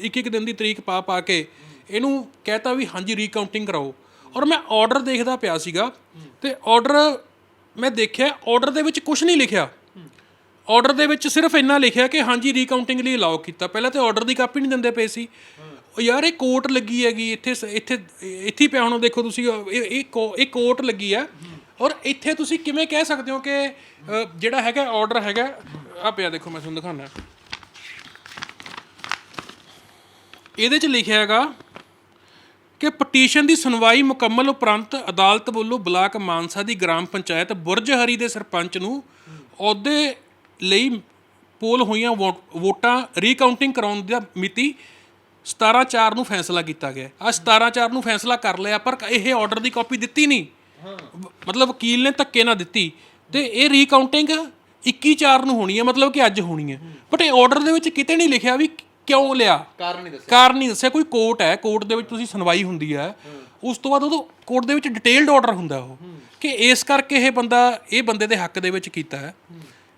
ਇੱਕ ਇੱਕ ਦਿਨ ਦੀ ਤਰੀਕ ਪਾ ਪਾ ਕੇ ਇਹਨੂੰ ਕਹਿਤਾ ਵੀ ਹਾਂਜੀ ਰੀਕਾਊਂਟਿੰਗ ਕਰਾਓ। ਔਰ ਮੈਂ ਆਰਡਰ ਦੇਖਦਾ ਪਿਆ ਸੀਗਾ। ਤੇ ਆਰਡਰ ਮੈਂ ਦੇਖਿਆ ਆਰਡਰ ਦੇ ਵਿੱਚ ਕੁਝ ਨਹੀਂ ਲਿਖਿਆ। ਆਰਡਰ ਦੇ ਵਿੱਚ ਸਿਰਫ ਇੰਨਾ ਲਿਖਿਆ ਕਿ ਹਾਂਜੀ ਰੀਕਾਊਂਟਿੰਗ ਲਈ ਅਲਾਉ ਕੀਤਾ। ਪਹਿਲਾਂ ਤੇ ਆਰਡਰ ਦੀ ਕਾਪੀ ਨਹੀਂ ਦਿੰਦੇ ਪਏ ਸੀ। ਯਾਰ, ਇਹ ਕੋਰਟ ਲੱਗੀ ਹੈਗੀ, ਇੱਥੇ ਸ- ਇੱਥੇ ਇੱਥੇ ਪਿਆ ਹੁਣ। ਦੇਖੋ ਤੁਸੀਂ ਇਹ ਇਹ ਕੋ- ਇਹ ਕੋਰਟ ਲੱਗੀ ਆ ਔਰ ਇੱਥੇ ਤੁਸੀਂ ਕਿਵੇਂ ਕਹਿ ਸਕਦੇ ਹੋ ਕਿ ਜਿਹੜਾ ਹੈਗਾ ਆਰਡਰ ਹੈਗਾ, ਆ ਪਿਆ ਦੇਖੋ, ਮੈਂ ਤੁਹਾਨੂੰ ਦਿਖਾਣਾ ਇਹਦੇ ਚ ਲਿਖਿਆ ਹੈਗਾ ਕਿ ਪਟੀਸ਼ਨ ਦੀ ਸੁਣਵਾਈ ਮੁਕੰਮਲ ਉਪਰੰਤ ਅਦਾਲਤ ਵੱਲੋਂ ਬਲਾਕ ਮਾਨਸਾ ਦੀ ਗ੍ਰਾਮ ਪੰਚਾਇਤ ਬੁਰਜਹਰੀ ਦੇ ਸਰਪੰਚ ਨੂੰ ਅਹੁਦੇ ਲਈ ਪੋਲ ਹੋਈਆਂ ਵੋ- ਵੋਟਾਂ ਰੀਕਾਊਂਟਿੰਗ ਕਰਾਉਣ ਦੀ ਮਿਤੀ 17/4 ਨੂੰ ਫੈਸਲਾ ਕੀਤਾ ਗਿਆ। ਆ 17/4 ਨੂੰ ਫੈਸਲਾ ਕਰ ਲਿਆ, ਪਰ ਇਹ ਆਰਡਰ ਦੀ ਕਾਪੀ ਦਿੱਤੀ ਨਹੀਂ। ਮਤਲਬ ਵਕੀਲ ਨੇ ਧੱਕੇ ਨਾਲ ਦਿੱਤੀ। ਤੇ ਇਹ ਰੀਕਾਊਂਟਿੰਗ 21/4 ਨੂੰ ਹੋਣੀ ਹੈ, ਮਤਲਬ ਕਿ ਅੱਜ ਹੋਣੀ ਹੈ। ਬਟ ਇਹ ਆਰਡਰ ਦੇ ਵਿੱਚ ਕਿਤੇ ਨਹੀਂ ਲਿਖਿਆ ਵੀ ਕਿਉਂ ਲਿਆ? ਕਾਰਨ ਨਹੀਂ ਦੱਸਿਆ। ਕਾਰਨ ਨਹੀਂ ਦੱਸਿਆ। ਕੋਈ ਕੋਰਟ ਹੈ ਕੋਰਟ ਦੇ ਵਿੱਚ ਤੁਸੀਂ ਸੁਣਵਾਈ ਹੁੰਦੀ ਹੈ। ਉਸ ਤੋਂ ਬਾਅਦ ਉਹ ਕੋਰਟ ਦੇ ਵਿੱਚ ਡਿਟੇਲਡ ਆਰਡਰ ਹੁੰਦਾ ਉਹ ਕਿ ਇਸ ਕਰਕੇ ਇਹ ਬੰਦਾ ਇਹ ਬੰਦੇ ਦੇ ਹੱਕ ਦੇ ਵਿੱਚ ਕੀਤਾ ਹੈ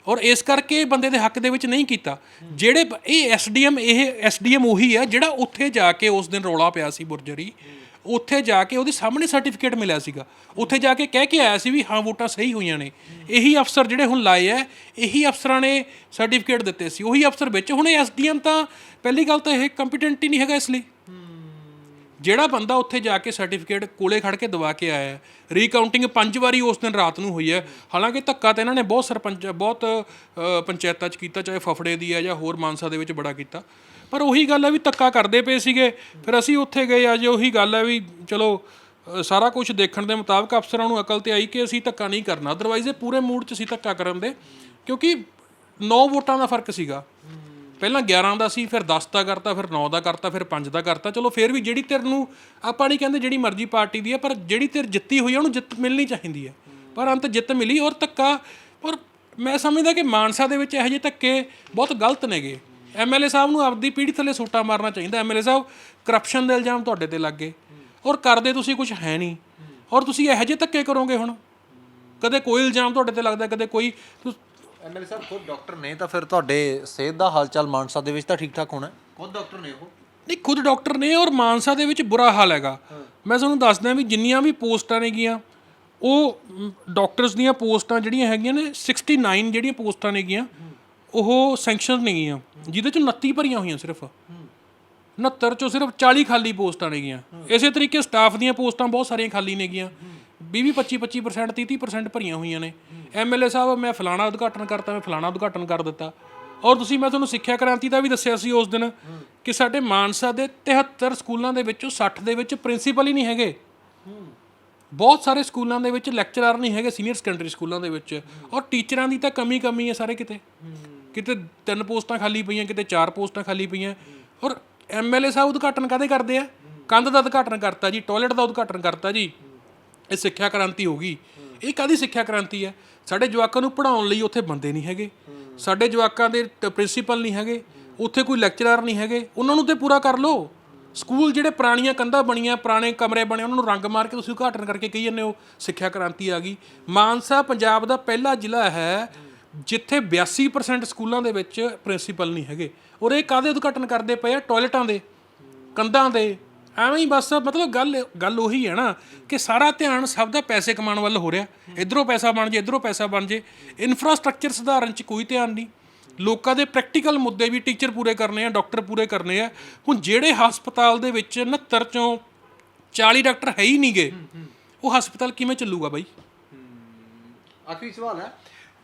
ਔਰ ਇਸ ਕਰਕੇ ਇਹ ਬੰਦੇ ਦੇ ਹੱਕ ਦੇ ਵਿੱਚ ਨਹੀਂ ਕੀਤਾ। ਜਿਹੜੇ ਇਹ ਐਸਡੀਐਮ ਇਹ ਐਸਡੀਐਮ ਉਹੀ ਹੈ ਜਿਹੜਾ ਉੱਥੇ ਜਾ ਕੇ ਉਸ ਦਿਨ ਰੌਲਾ ਪਿਆ ਸੀ ਬੁਰਜਰੀ। ਉੱਥੇ ਜਾ ਕੇ ਉਹਦੇ ਸਾਹਮਣੇ ਸਰਟੀਫਿਕੇਟ ਮਿਲਿਆ ਸੀਗਾ। ਉੱਥੇ ਜਾ ਕੇ ਕਹਿ ਕੇ ਆਇਆ ਸੀ ਵੀ ਹਾਂ, ਵੋਟਾਂ ਸਹੀ ਹੋਈਆਂ ਨੇ। ਇਹੀ ਅਫਸਰ ਜਿਹੜੇ ਹੁਣ ਲਾਏ ਆ ਇਹੀ ਅਫਸਰਾਂ ਨੇ ਸਰਟੀਫਿਕੇਟ ਦਿੱਤੇ ਸੀ। ਉਹੀ ਅਫਸਰ ਵਿੱਚ ਹੁਣ ਐਸਡੀਐਮ ਤਾਂ ਪਹਿਲੀ ਗੱਲ ਤਾਂ ਇਹ ਕੰਪੀਟੈਂਟ ਹੀ ਨਹੀਂ ਹੈਗਾ ਇਸ ਲਈ। ਜਿਹੜਾ ਬੰਦਾ ਉੱਥੇ ਜਾ ਕੇ ਸਰਟੀਫਿਕੇਟ ਕੋਲੇ ਖੜ ਕੇ ਦਵਾ ਕੇ ਆਇਆ ਰੀਕਾਊਂਟਿੰਗ ਪੰਜ ਵਾਰੀ ਉਸ ਦਿਨ ਰਾਤ ਨੂੰ ਹੋਈ ਹੈ ਹਾਲਾਂਕਿ ਧੱਕਾ ਤਾਂ ਇਹਨਾਂ ਨੇ ਬਹੁਤ ਸਰਪੰਚ, ਬਹੁਤ ਪੰਚਾਇਤਾਂ 'ਚ ਕੀਤਾ, ਚਾਹੇ ਫਫੜੇ ਦੀ ਹੈ ਜਾਂ ਹੋਰ ਮਾਨਸਾ ਦੇ ਵਿੱਚ ਬੜਾ ਕੀਤਾ। ਪਰ ਉਹੀ ਗੱਲ ਹੈ ਵੀ ਧੱਕਾ ਕਰਦੇ ਪਏ ਸੀਗੇ। ਫਿਰ ਅਸੀਂ ਉੱਥੇ ਗਏ ਅੱਜ ਉਹੀ ਗੱਲ ਹੈ ਵੀ ਚਲੋ ਅ, ਸਾਰਾ ਕੁਝ ਦੇਖਣ ਦੇ ਮੁਤਾਬਕ ਅਫਸਰਾਂ ਨੂੰ ਅਕਲ ਤੇ ਆਈ ਕਿ ਅਸੀਂ ਧੱਕਾ ਨਹੀਂ ਕਰਨਾ। ਅਦਰਵਾਈਜ਼ ਇਹ ਪੂਰੇ ਮੂਡ 'ਚ ਅਸੀਂ ਧੱਕਾ ਕਰਨ ਦੇ ਕਿਉਂਕਿ 9 ਵੋਟਾਂ ਦਾ ਫ਼ਰਕ ਸੀਗਾ। ਪਹਿਲਾਂ 11 ਦਾ ਸੀ ਫਿਰ 10 ਦਾ ਕਰਤਾ ਫਿਰ 9 ਦਾ ਕਰਤਾ ਫਿਰ 5 ਦਾ ਕਰਤਾ। ਚਲੋ ਫਿਰ ਵੀ ਜਿਹੜੀ ਧਿਰ ਨੂੰ ਆਪਾਂ ਨਹੀਂ ਕਹਿੰਦੇ ਜਿਹੜੀ ਮਰਜ਼ੀ ਪਾਰਟੀ ਦੀ ਹੈ ਪਰ ਜਿਹੜੀ ਧਿਰ ਜਿੱਤੀ ਹੋਈ ਹੈ ਉਹਨੂੰ ਜਿੱਤ ਮਿਲਣੀ ਚਾਹੀਦੀ ਹੈ। ਪਰ ਅੰਤ ਜਿੱਤ ਮਿਲੀ ਔਰ ਧੱਕਾ ਔਰ ਮੈਂ ਸਮਝਦਾ ਕਿ ਮਾਨਸਾ ਦੇ ਵਿੱਚ ਇਹੋ ਜਿਹੇ ਧੱਕੇ ਬਹੁਤ ਗਲਤ ਨੇਗੇ। ਐਮਐਲਏ ਸਾਹਿਬ ਨੂੰ ਆਪਦੀ ਪੀੜੀ ਥੱਲੇ ਸੋਟਾ ਮਾਰਨਾ ਚਾਹੀਦਾ। ਐਮਐਲਏ ਸਾਹਿਬ ਕਰਪਸ਼ਨ ਦੇ ਇਲਜ਼ਾਮ ਤੁਹਾਡੇ ਤੇ ਲੱਗੇ ਔਰ ਕਰਦੇ ਤੁਸੀਂ ਕੁਝ ਹੈ ਨਹੀਂ। ਔਰ ਤੁਸੀਂ ਇਹੋ ਜਿਹੇ ਧੱਕੇ ਕਰੋਗੇ ਹੁਣ? ਕਦੇ ਕੋਈ ਇਲਜ਼ਾਮ ਤੁਹਾਡੇ ਤੇ ਲੱਗਦਾ ਕਦੇ ਕੋਈ ਐਮਐਲਏ ਸਾਹਿਬ ਖੁਦ ਡਾਕਟਰ ਨੇ ਤਾਂ ਫਿਰ ਤੁਹਾਡੇ ਸਿਹਤ ਦਾ ਹਾਲਚਾਲ ਮਾਨਸਾ ਦੇ ਵਿੱਚ ਤਾਂ ਠੀਕ ਠਾਕ ਹੋਣਾ ਖੁਦ ਡਾਕਟਰ ਨੇ ਉਹ? ਨਹੀਂ ਖੁਦ ਡਾਕਟਰ ਨੇ ਔਰ ਮਾਨਸਾ ਦੇ ਵਿੱਚ ਬੁਰਾ ਹਾਲ ਹੈਗਾ। ਮੈਂ ਤੁਹਾਨੂੰ ਦੱਸਦਾ ਵੀ ਜਿੰਨੀਆਂ ਵੀ ਪੋਸਟਾਂ ਨੇਗੀਆਂ ਉਹ ਡਾਕਟਰਸ ਦੀਆਂ ਪੋਸਟਾਂ ਜਿਹੜੀਆਂ ਹੈਗੀਆਂ ਨੇ 69 ਜਿਹੜੀਆਂ ਪੋਸਟਾਂ ਨੇਗੀਆਂ ਉਹ ਸੈਂਕਸ਼ਨ ਨੇਗੀਆਂ ਜਿਹਦੇ ਚ 29 ਭਰੀਆਂ ਹੋਈਆਂ ਸਿਰਫ। 69 ਚੋਂ ਸਿਰਫ 40 ਖਾਲੀ ਪੋਸਟਾਂ ਨੇਗੀਆਂ ਇਸੇ ਤਰੀਕੇ ਸਟਾਫ ਦੀਆਂ ਪੋਸਟਾਂ ਬਹੁਤ ਸਾਰੀਆਂ ਖਾਲੀ ਨੇਗੀਆਂ 20 25 25% 30 30% ਭਰੀਆਂ ਹੋਈਆਂ ਨੇ। ਐਮਐਲਏ ਸਾਹਿਬ, ਮੈਂ ਫਲਾਣਾ ਉਦਘਾਟਨ ਕਰਤਾ, ਮੈਂ ਫਲਾਣਾ ਉਦਘਾਟਨ ਕਰ ਦਿੱਤਾ। ਔਰ ਤੁਸੀਂ, ਮੈਂ ਤੁਹਾਨੂੰ ਸਿੱਖਿਆ ਕ੍ਰਾਂਤੀ ਦਾ ਵੀ ਦੱਸਿਆ ਸੀ ਉਸ ਦਿਨ ਕਿ ਸਾਡੇ ਮਾਨਸਾ ਦੇ 73 ਸਕੂਲਾਂ ਦੇ ਵਿੱਚੋਂ 60 ਦੇ ਵਿੱਚ ਪ੍ਰਿੰਸੀਪਲ ਹੀ ਨਹੀਂ ਹੈਗੇ। ਬਹੁਤ ਸਾਰੇ ਸਕੂਲਾਂ ਦੇ ਵਿੱਚ ਲੈਕਚਰਰ ਨਹੀਂ ਹੈਗੇ ਸੀਨੀਅਰ ਸੈਕੰਡਰੀ ਸਕੂਲਾਂ ਦੇ ਵਿੱਚ। ਔਰ ਟੀਚਰਾਂ ਦੀ ਤਾਂ ਕਮੀ ਕਮੀ ਹੈ ਸਾਰੇ ਕਿਤੇ। ਕਿਤੇ ਤਿੰਨ ਪੋਸਟਾਂ ਖਾਲੀ ਪਈਆਂ, ਕਿਤੇ ਚਾਰ ਪੋਸਟਾਂ ਖਾਲੀ ਪਈਆਂ। ਔਰ ਐਮਐਲਏ ਸਾਹਿਬ ਉਦਘਾਟਨ ਕਾਦੇ ਕਰਦੇ ਆ? ਕੰਧ ਦਾ ਉਦਘਾਟਨ ਕਰਤਾ ਜੀ, ਟਾਇਲਟ ਦਾ ਉਦਘਾਟਨ ਕਰਤਾ ਜੀ। ਇਹ ਸਿੱਖਿਆ ਕ੍ਰਾਂਤੀ ਹੋ ਗਈ। ਇਹ ਕਾਦੀ ਸਿੱਖਿਆ ਕ੍ਰਾਂਤੀ ਹੈ ਸਾਡੇ ਜਵਾਕਾਂ ਨੂੰ ਪੜ੍ਹਾਉਣ ਲਈ ਉੱਥੇ ਬੰਦੇ ਨਹੀਂ ਹੈਗੇ। ਸਾਡੇ ਜਵਾਕਾਂ ਦੇ ਪ੍ਰਿੰਸੀਪਲ ਨਹੀਂ ਹੈਗੇ। ਉੱਥੇ ਕੋਈ ਲੈਕਚਰਰ ਨਹੀਂ ਹੈਗੇ। ਉਹਨਾਂ ਨੂੰ ਤੇ ਪੂਰਾ ਕਰ ਲਓ। ਸਕੂਲ ਜਿਹੜੇ ਪੁਰਾਣੀਆਂ ਕੰਧਾਂ ਬਣੀਆਂ, ਪੁਰਾਣੇ ਕਮਰੇ ਬਣੇ, ਉਹਨਾਂ ਨੂੰ ਰੰਗ ਮਾਰ ਕੇ ਤੁਸੀਂ ਉਦਘਾਟਨ ਕਰਕੇ ਕਹੀ ਜਾਂਦੇ ਹੋ, ਸਿੱਖਿਆ ਕ੍ਰਾਂਤੀ ਆ ਗਈ। ਮਾਨਸਾ, ਪੰਜਾਬ ਦਾ ਪਹਿਲਾ ਜ਼ਿਲ੍ਹਾ ਹੈ ਜਿੱਥੇ 82% ਸਕੂਲਾਂ ਦੇ ਵਿੱਚ ਪ੍ਰਿੰਸੀਪਲ ਨਹੀਂ ਹੈਗੇ। ਔਰ ਇਹ ਕਾਦੇ ਉਦਘਾਟਨ ਕਰਦੇ ਪਏ ਆ? ਟਾਇਲਟਾਂ ਦੇ, ਕੰਧਾਂ ਦੇ। ਐਵੇਂ ਹੀ ਬਸ, ਮਤਲਬ ਗੱਲ ਗੱਲ ਉਹੀ ਹੈ ਨਾ ਕਿ ਸਾਰਾ ਧਿਆਨ ਸਭ ਦਾ ਪੈਸੇ ਕਮਾਉਣ ਵੱਲ ਹੋ ਰਿਹਾ। ਇਧਰੋਂ ਪੈਸਾ ਬਣ ਜੇ, ਇਧਰੋਂ ਪੈਸਾ ਬਣ ਜੇ। ਇਨਫਰਾਸਟ੍ਰਕਚਰ ਸੁਧਾਰਨ 'ਚ ਕੋਈ ਧਿਆਨ ਨਹੀਂ। ਲੋਕਾਂ ਦੇ ਪ੍ਰੈਕਟੀਕਲ ਮੁੱਦੇ ਵੀ ਟੀਚਰ ਪੂਰੇ ਕਰਨੇ ਆ ਡਾਕਟਰ ਪੂਰੇ ਕਰਨੇ ਆ। ਹੁਣ ਜਿਹੜੇ ਹਸਪਤਾਲ ਦੇ ਵਿੱਚ 69 ਚੋਂ 40 ਡਾਕਟਰ ਹੈ ਹੀ ਨਹੀਂਗੇ, ਉਹ ਹਸਪਤਾਲ ਕਿਵੇਂ ਚੱਲੂਗਾ ਬਾਈ? ਆਖਰੀ ਸਵਾਲ ਹੈ।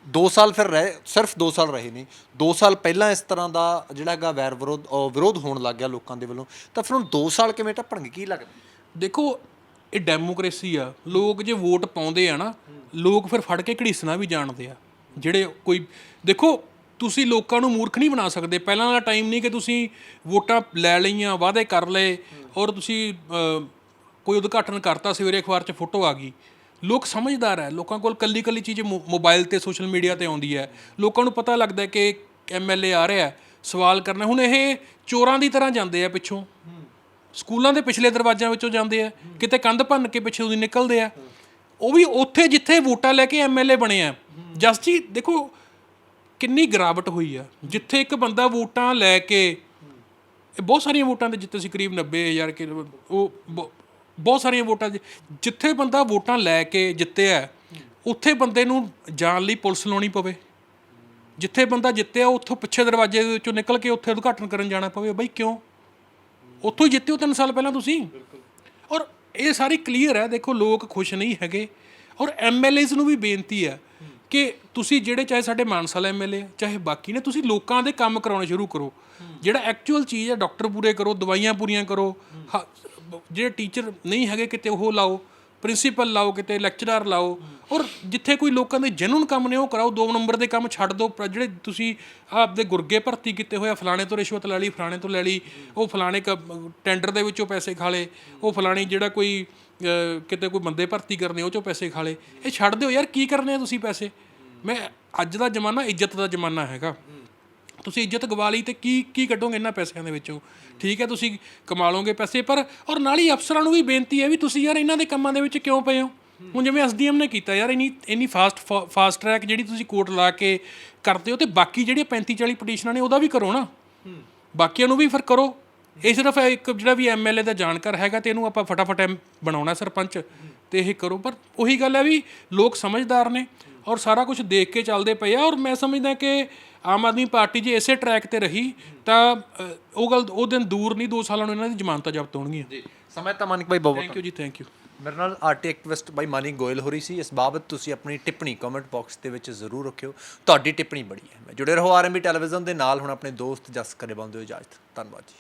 2 ਸਾਲ ਫਿਰ ਰਹੇ ਸਿਰਫ 2 ਸਾਲ ਰਹੇ ਨੇ। 2 ਸਾਲ ਪਹਿਲਾਂ ਇਸ ਤਰ੍ਹਾਂ ਦਾ ਜਿਹੜਾ ਹੈਗਾ ਵੈਰ ਵਿਰੋਧ ਅਹ ਵਿਰੋਧ ਹੋਣ ਲੱਗ ਗਿਆ ਲੋਕਾਂ ਦੇ ਵੱਲੋਂ। ਤਾਂ ਫਿਰ ਹੁਣ 2 ਸਾਲ ਕਿਵੇਂ ਟੱਪਣਗੇ? ਕੀ ਲੱਗਦਾ? ਦੇਖੋ ਇਹ ਡੈਮੋਕ੍ਰੇਸੀ ਆ। ਲੋਕ ਜੇ ਵੋਟ ਪਾਉਂਦੇ ਆ ਨਾ ਲੋਕ ਫਿਰ ਫੜ ਕੇ ਘੜੀਸਣਾ ਵੀ ਜਾਣਦੇ ਆ। ਜਿਹੜੇ ਕੋਈ ਦੇਖੋ ਤੁਸੀਂ ਲੋਕਾਂ ਨੂੰ ਮੂਰਖ ਨਹੀਂ ਬਣਾ ਸਕਦੇ। ਪਹਿਲਾਂ ਵਾਲਾ ਟਾਈਮ ਨਹੀਂ ਕਿ ਤੁਸੀਂ ਵੋਟਾਂ ਲੈ ਲਈਆਂ ਵਾਅਦੇ ਕਰ ਲਏ ਔਰ ਤੁਸੀਂ ਅਹ, ਕੋਈ ਉਦਘਾਟਨ ਕਰਤਾ ਸਵੇਰੇ ਅਖਬਾਰ 'ਚ ਫੋਟੋ ਆ ਗਈ। ਲੋਕ ਸਮਝਦਾਰ ਹੈ, ਲੋਕਾਂ ਕੋਲ ਕੱਲੀ ਕੱਲੀ ਚੀਜ਼ ਮੋ- ਮੋਬਾਈਲ ਤੇ ਸੋਸ਼ਲ ਮੀਡੀਆ ਤੇ ਆਉਂਦੀ ਹੈ। ਲੋਕਾਂ ਨੂੰ ਪਤਾ ਲੱਗਦਾ ਹੈ ਕਿ ਐਮਐਲਏ ਆ ਰਿਹਾ ਸਵਾਲ ਕਰਨਾ ਹੁਣ ਇਹ ਚੋਰਾਂ ਦੀ ਤਰ੍ਹਾਂ ਜਾਂਦੇ ਆ ਪਿੱਛੋਂ। ਸਕੂਲਾਂ ਦੇ ਪਿਛਲੇ ਦਰਵਾਜ਼ਿਆਂ ਵਿੱਚੋਂ ਜਾਂਦੇ ਆ। ਕਿਤੇ ਕੰਧ ਭੰਨ ਕੇ ਪਿੱਛੇ ਉਹਦੀ ਨਿਕਲਦੇ ਆ। ਉਹ ਵੀ ਉੱਥੇ ਜਿੱਥੇ ਵੋਟਾਂ ਲੈ ਕੇ ਐਮਐਲਏ ਬਣੇ ਆ। ਜਸ ਜੀ, ਦੇਖੋ ਕਿੰਨੀ ਗਿਰਾਵਟ ਹੋਈ ਆ। ਜਿੱਥੇ ਇੱਕ ਬੰਦਾ ਵੋਟਾਂ ਲੈ ਕੇ, ਇਹ ਬਹੁਤ ਸਾਰੀਆਂ ਵੋਟਾਂ ਦੇ ਜਿੱਤੇ ਸੀ ਕਰੀਬ 90000 ਕਿ, ਉਹ ਬ- ਬਹੁਤ ਸਾਰੀਆਂ ਵੋਟਾਂ ਜਿ- ਜਿੱਥੇ ਬੰਦਾ ਵੋਟਾਂ ਲੈ ਕੇ ਜਿੱਤਿਆ ਉੱਥੇ ਬੰਦੇ ਨੂੰ ਜਾਣ ਲਈ ਪੁਲਿਸ ਲਾਉਣੀ ਪਵੇ। ਜਿੱਥੇ ਬੰਦਾ ਜਿੱਤਿਆ, ਉੱਥੋਂ ਪਿੱਛੇ ਦਰਵਾਜ਼ੇ ਦੇ ਵਿੱਚੋਂ ਨਿਕਲ ਕੇ ਉੱਥੇ ਉਦਘਾਟਨ ਕਰਨ ਜਾਣਾ ਪਵੇ, ਬਈ ਕਿਉਂ? ਉੱਥੋਂ ਹੀ ਜਿੱਤਿਓ ਹੋ ਤਿੰਨ ਸਾਲ ਪਹਿਲਾਂ ਤੁਸੀਂ। ਔਰ ਇਹ ਸਾਰੀ ਕਲੀਅਰ ਹੈ, ਦੇਖੋ ਲੋਕ ਖੁਸ਼ ਨਹੀਂ ਹੈਗੇ। ਔਰ ਐਮਐਲਏਸ ਨੂੰ ਵੀ ਬੇਨਤੀ ਹੈ ਕਿ ਤੁਸੀਂ ਜਿਹੜੇ ਚਾਹੇ ਸਾਡੇ ਮਾਨਸਾ ਐਮਐਲਏ ਚਾਹੇ ਬਾਕੀ ਨੇ, ਤੁਸੀਂ ਲੋਕਾਂ ਦੇ ਕੰਮ ਕਰਾਉਣੇ ਸ਼ੁਰੂ ਕਰੋ। ਜਿਹੜਾ ਐਕਚੁਅਲ ਚੀਜ਼ ਹੈ ਡਾਕਟਰ ਪੂਰੇ ਕਰੋ, ਦਵਾਈਆਂ ਪੂਰੀਆਂ ਕਰੋ, ਹ- ਜਿਹੜੇ ਟੀਚਰ ਨਹੀਂ ਹੈਗੇ ਕਿਤੇ ਉਹ ਲਾਓ ਪ੍ਰਿੰਸੀਪਲ ਲਾਓ, ਕਿਤੇ ਲੈਕਚਰਰ ਲਾਓ ਔਰ ਜਿੱਥੇ ਕੋਈ ਲੋਕਾਂ ਦੇ ਜੈਨੂਨ ਕੰਮ ਨੇ ਉਹ ਕਰਾਓ, ਦੋ ਨੰਬਰ ਦੇ ਕੰਮ ਛੱਡ ਦਿਓ ਜਿਹੜੇ ਤੁਸੀਂ ਆਪਦੇ ਗੁਰਗੇ ਭਰਤੀ ਕੀਤੇ ਹੋਏ ਆ, ਫਲਾਣੇ ਤੋਂ ਰਿਸ਼ਵਤ ਲੈ ਲਈ, ਫਲਾਣੇ ਤੋਂ ਲੈ ਲਈ, ਉਹ ਫਲਾਣੇ ਕ- ਟੈਂਡਰ ਦੇ ਵਿੱਚੋਂ ਪੈਸੇ ਖਾ ਲਏ, ਉਹ ਫਲਾਣੀ ਜਿਹੜਾ ਕੋਈ ਕਿਤੇ ਕੋਈ ਬੰਦੇ ਭਰਤੀ ਕਰਨੇ ਉਹ ਚੋਂ ਪੈਸੇ ਖਾ ਲਏ, ਇਹ ਛੱਡ ਦਿਓ ਯਾਰ, ਕੀ ਕਰਨੇ ਆ ਤੁਸੀਂ ਪੈਸੇ? ਮੈਂ ਅੱਜ ਦਾ ਜ਼ਮਾਨਾ ਇੱਜ਼ਤ ਦਾ ਜ਼ਮਾਨਾ ਹੈਗਾ। ਤੁਸੀਂ ਇੱਜ਼ਤ ਗਵਾ ਲਈ ਤੇ ਕੀ ਕੀ ਕੱਢੋਗੇ ਇਹਨਾਂ ਪੈਸਿਆਂ ਦੇ ਵਿੱਚੋਂ? ਠੀਕ ਹੈ, ਤੁਸੀਂ ਕਮਾ ਲਓਗੇ ਪੈਸੇ, ਪਰ, ਔਰ ਨਾਲ ਹੀ ਅਫਸਰਾਂ ਨੂੰ ਵੀ ਬੇਨਤੀ ਹੈ ਵੀ ਤੁਸੀਂ ਯਾਰ ਇਹਨਾਂ ਦੇ ਕੰਮਾਂ ਦੇ ਵਿੱਚ ਕਿਉਂ ਪਏ ਹੋ? ਹੁਣ ਜਿਵੇਂ ਐਸਡੀਐਮ ਨੇ ਕੀਤਾ, ਯਾਰ ਇੰਨੀ ਇੰਨੀ ਫਾਸਟ ਫਾਸਟ ਟਰੈਕ ਜਿਹੜੀ ਤੁਸੀਂ ਕੋਰਟ ਲਾ ਕੇ ਕਰਦੇ ਹੋ ਤੇ ਬਾਕੀ ਜਿਹੜੀਆਂ 35 40 ਪਟੀਸ਼ਨਾਂ ਨੇ ਉਹਦਾ ਵੀ ਕਰੋ ਨਾ। ਬਾਕੀਆਂ ਨੂੰ ਵੀ ਫਿਰ ਕਰੋ। ਇਹ ਸਿਰਫ ਇੱਕ ਜਿਹੜਾ ਵੀ ਐਮਐਲਏ ਦਾ ਜਾਣਕਾਰ ਹੈਗਾ ਤੇ ਇਹਨੂੰ ਆਪਾਂ ਫਟਾਫਟ ਐਮ, ਬਣਾਉਣਾ ਸਰਪੰਚ ਤੇ ਇਹ ਕਰੋ। ਪਰ ਉਹੀ ਗੱਲ ਹੈ ਵੀ ਲੋਕ ਸਮਝਦਾਰ ਨੇ ਔਰ ਸਾਰਾ ਕੁਝ ਦੇਖ ਕੇ ਚੱਲਦੇ ਪਏ ਆ ਔਰ ਮੈਂ ਸਮਝਦਾ ਕਿ ਆਮ ਆਦਮੀ ਪਾਰਟੀ ਜੇ ਇਸੇ ਟਰੈਕ ਤੇ ਰਹੀ ਤਾਂ ਉਹ ਗੱਲ ਉਹ ਦਿਨ ਦੂਰ ਨਹੀਂ 2 ਸਾਲਾਂ ਨੂੰ ਇਹਨਾਂ ਦੀ ਜ਼ਮਾਨਤਾਂ ਜ਼ਬਤ ਹੋਣਗੀਆਂ। ਜੀ ਸਮੇਂ ਤਾਂ ਮਾਨਿਕ ਭਾਈ ਬਹੁਤ thank you ji thank you ਮੇਰੇ ਨਾਲ ਆਰਟੀ ਐਕਟਿਵਿਸਟ ਬਾਈ ਮਾਨਿਕ ਗੋਇਲ ਹੋ ਰਹੀ ਸੀ। ਇਸ ਬਾਬਤ ਤੁਸੀਂ ਆਪਣੀ ਟਿੱਪਣੀ ਕਮੈਂਟ ਬਾਕਸ ਦੇ ਵਿੱਚ ਜ਼ਰੂਰ ਰੱਖਿਓ। ਤੁਹਾਡੀ ਟਿੱਪਣੀ ਬੜੀ ਹੈ। ਮੈਂ ਜੁੜੇ ਰਹੋ ਆਰਐਮਬੀ ਟੈਲੀਵਿਜ਼ਨ ਦੇ ਨਾਲ। ਹੁਣ ਆਪਣੇ ਦੋਸਤ ਜਸ ਕਰੇ ਬੰਦੇ ਇਜਾਜ਼ਤ। ਧੰਨਵਾਦ ਜੀ।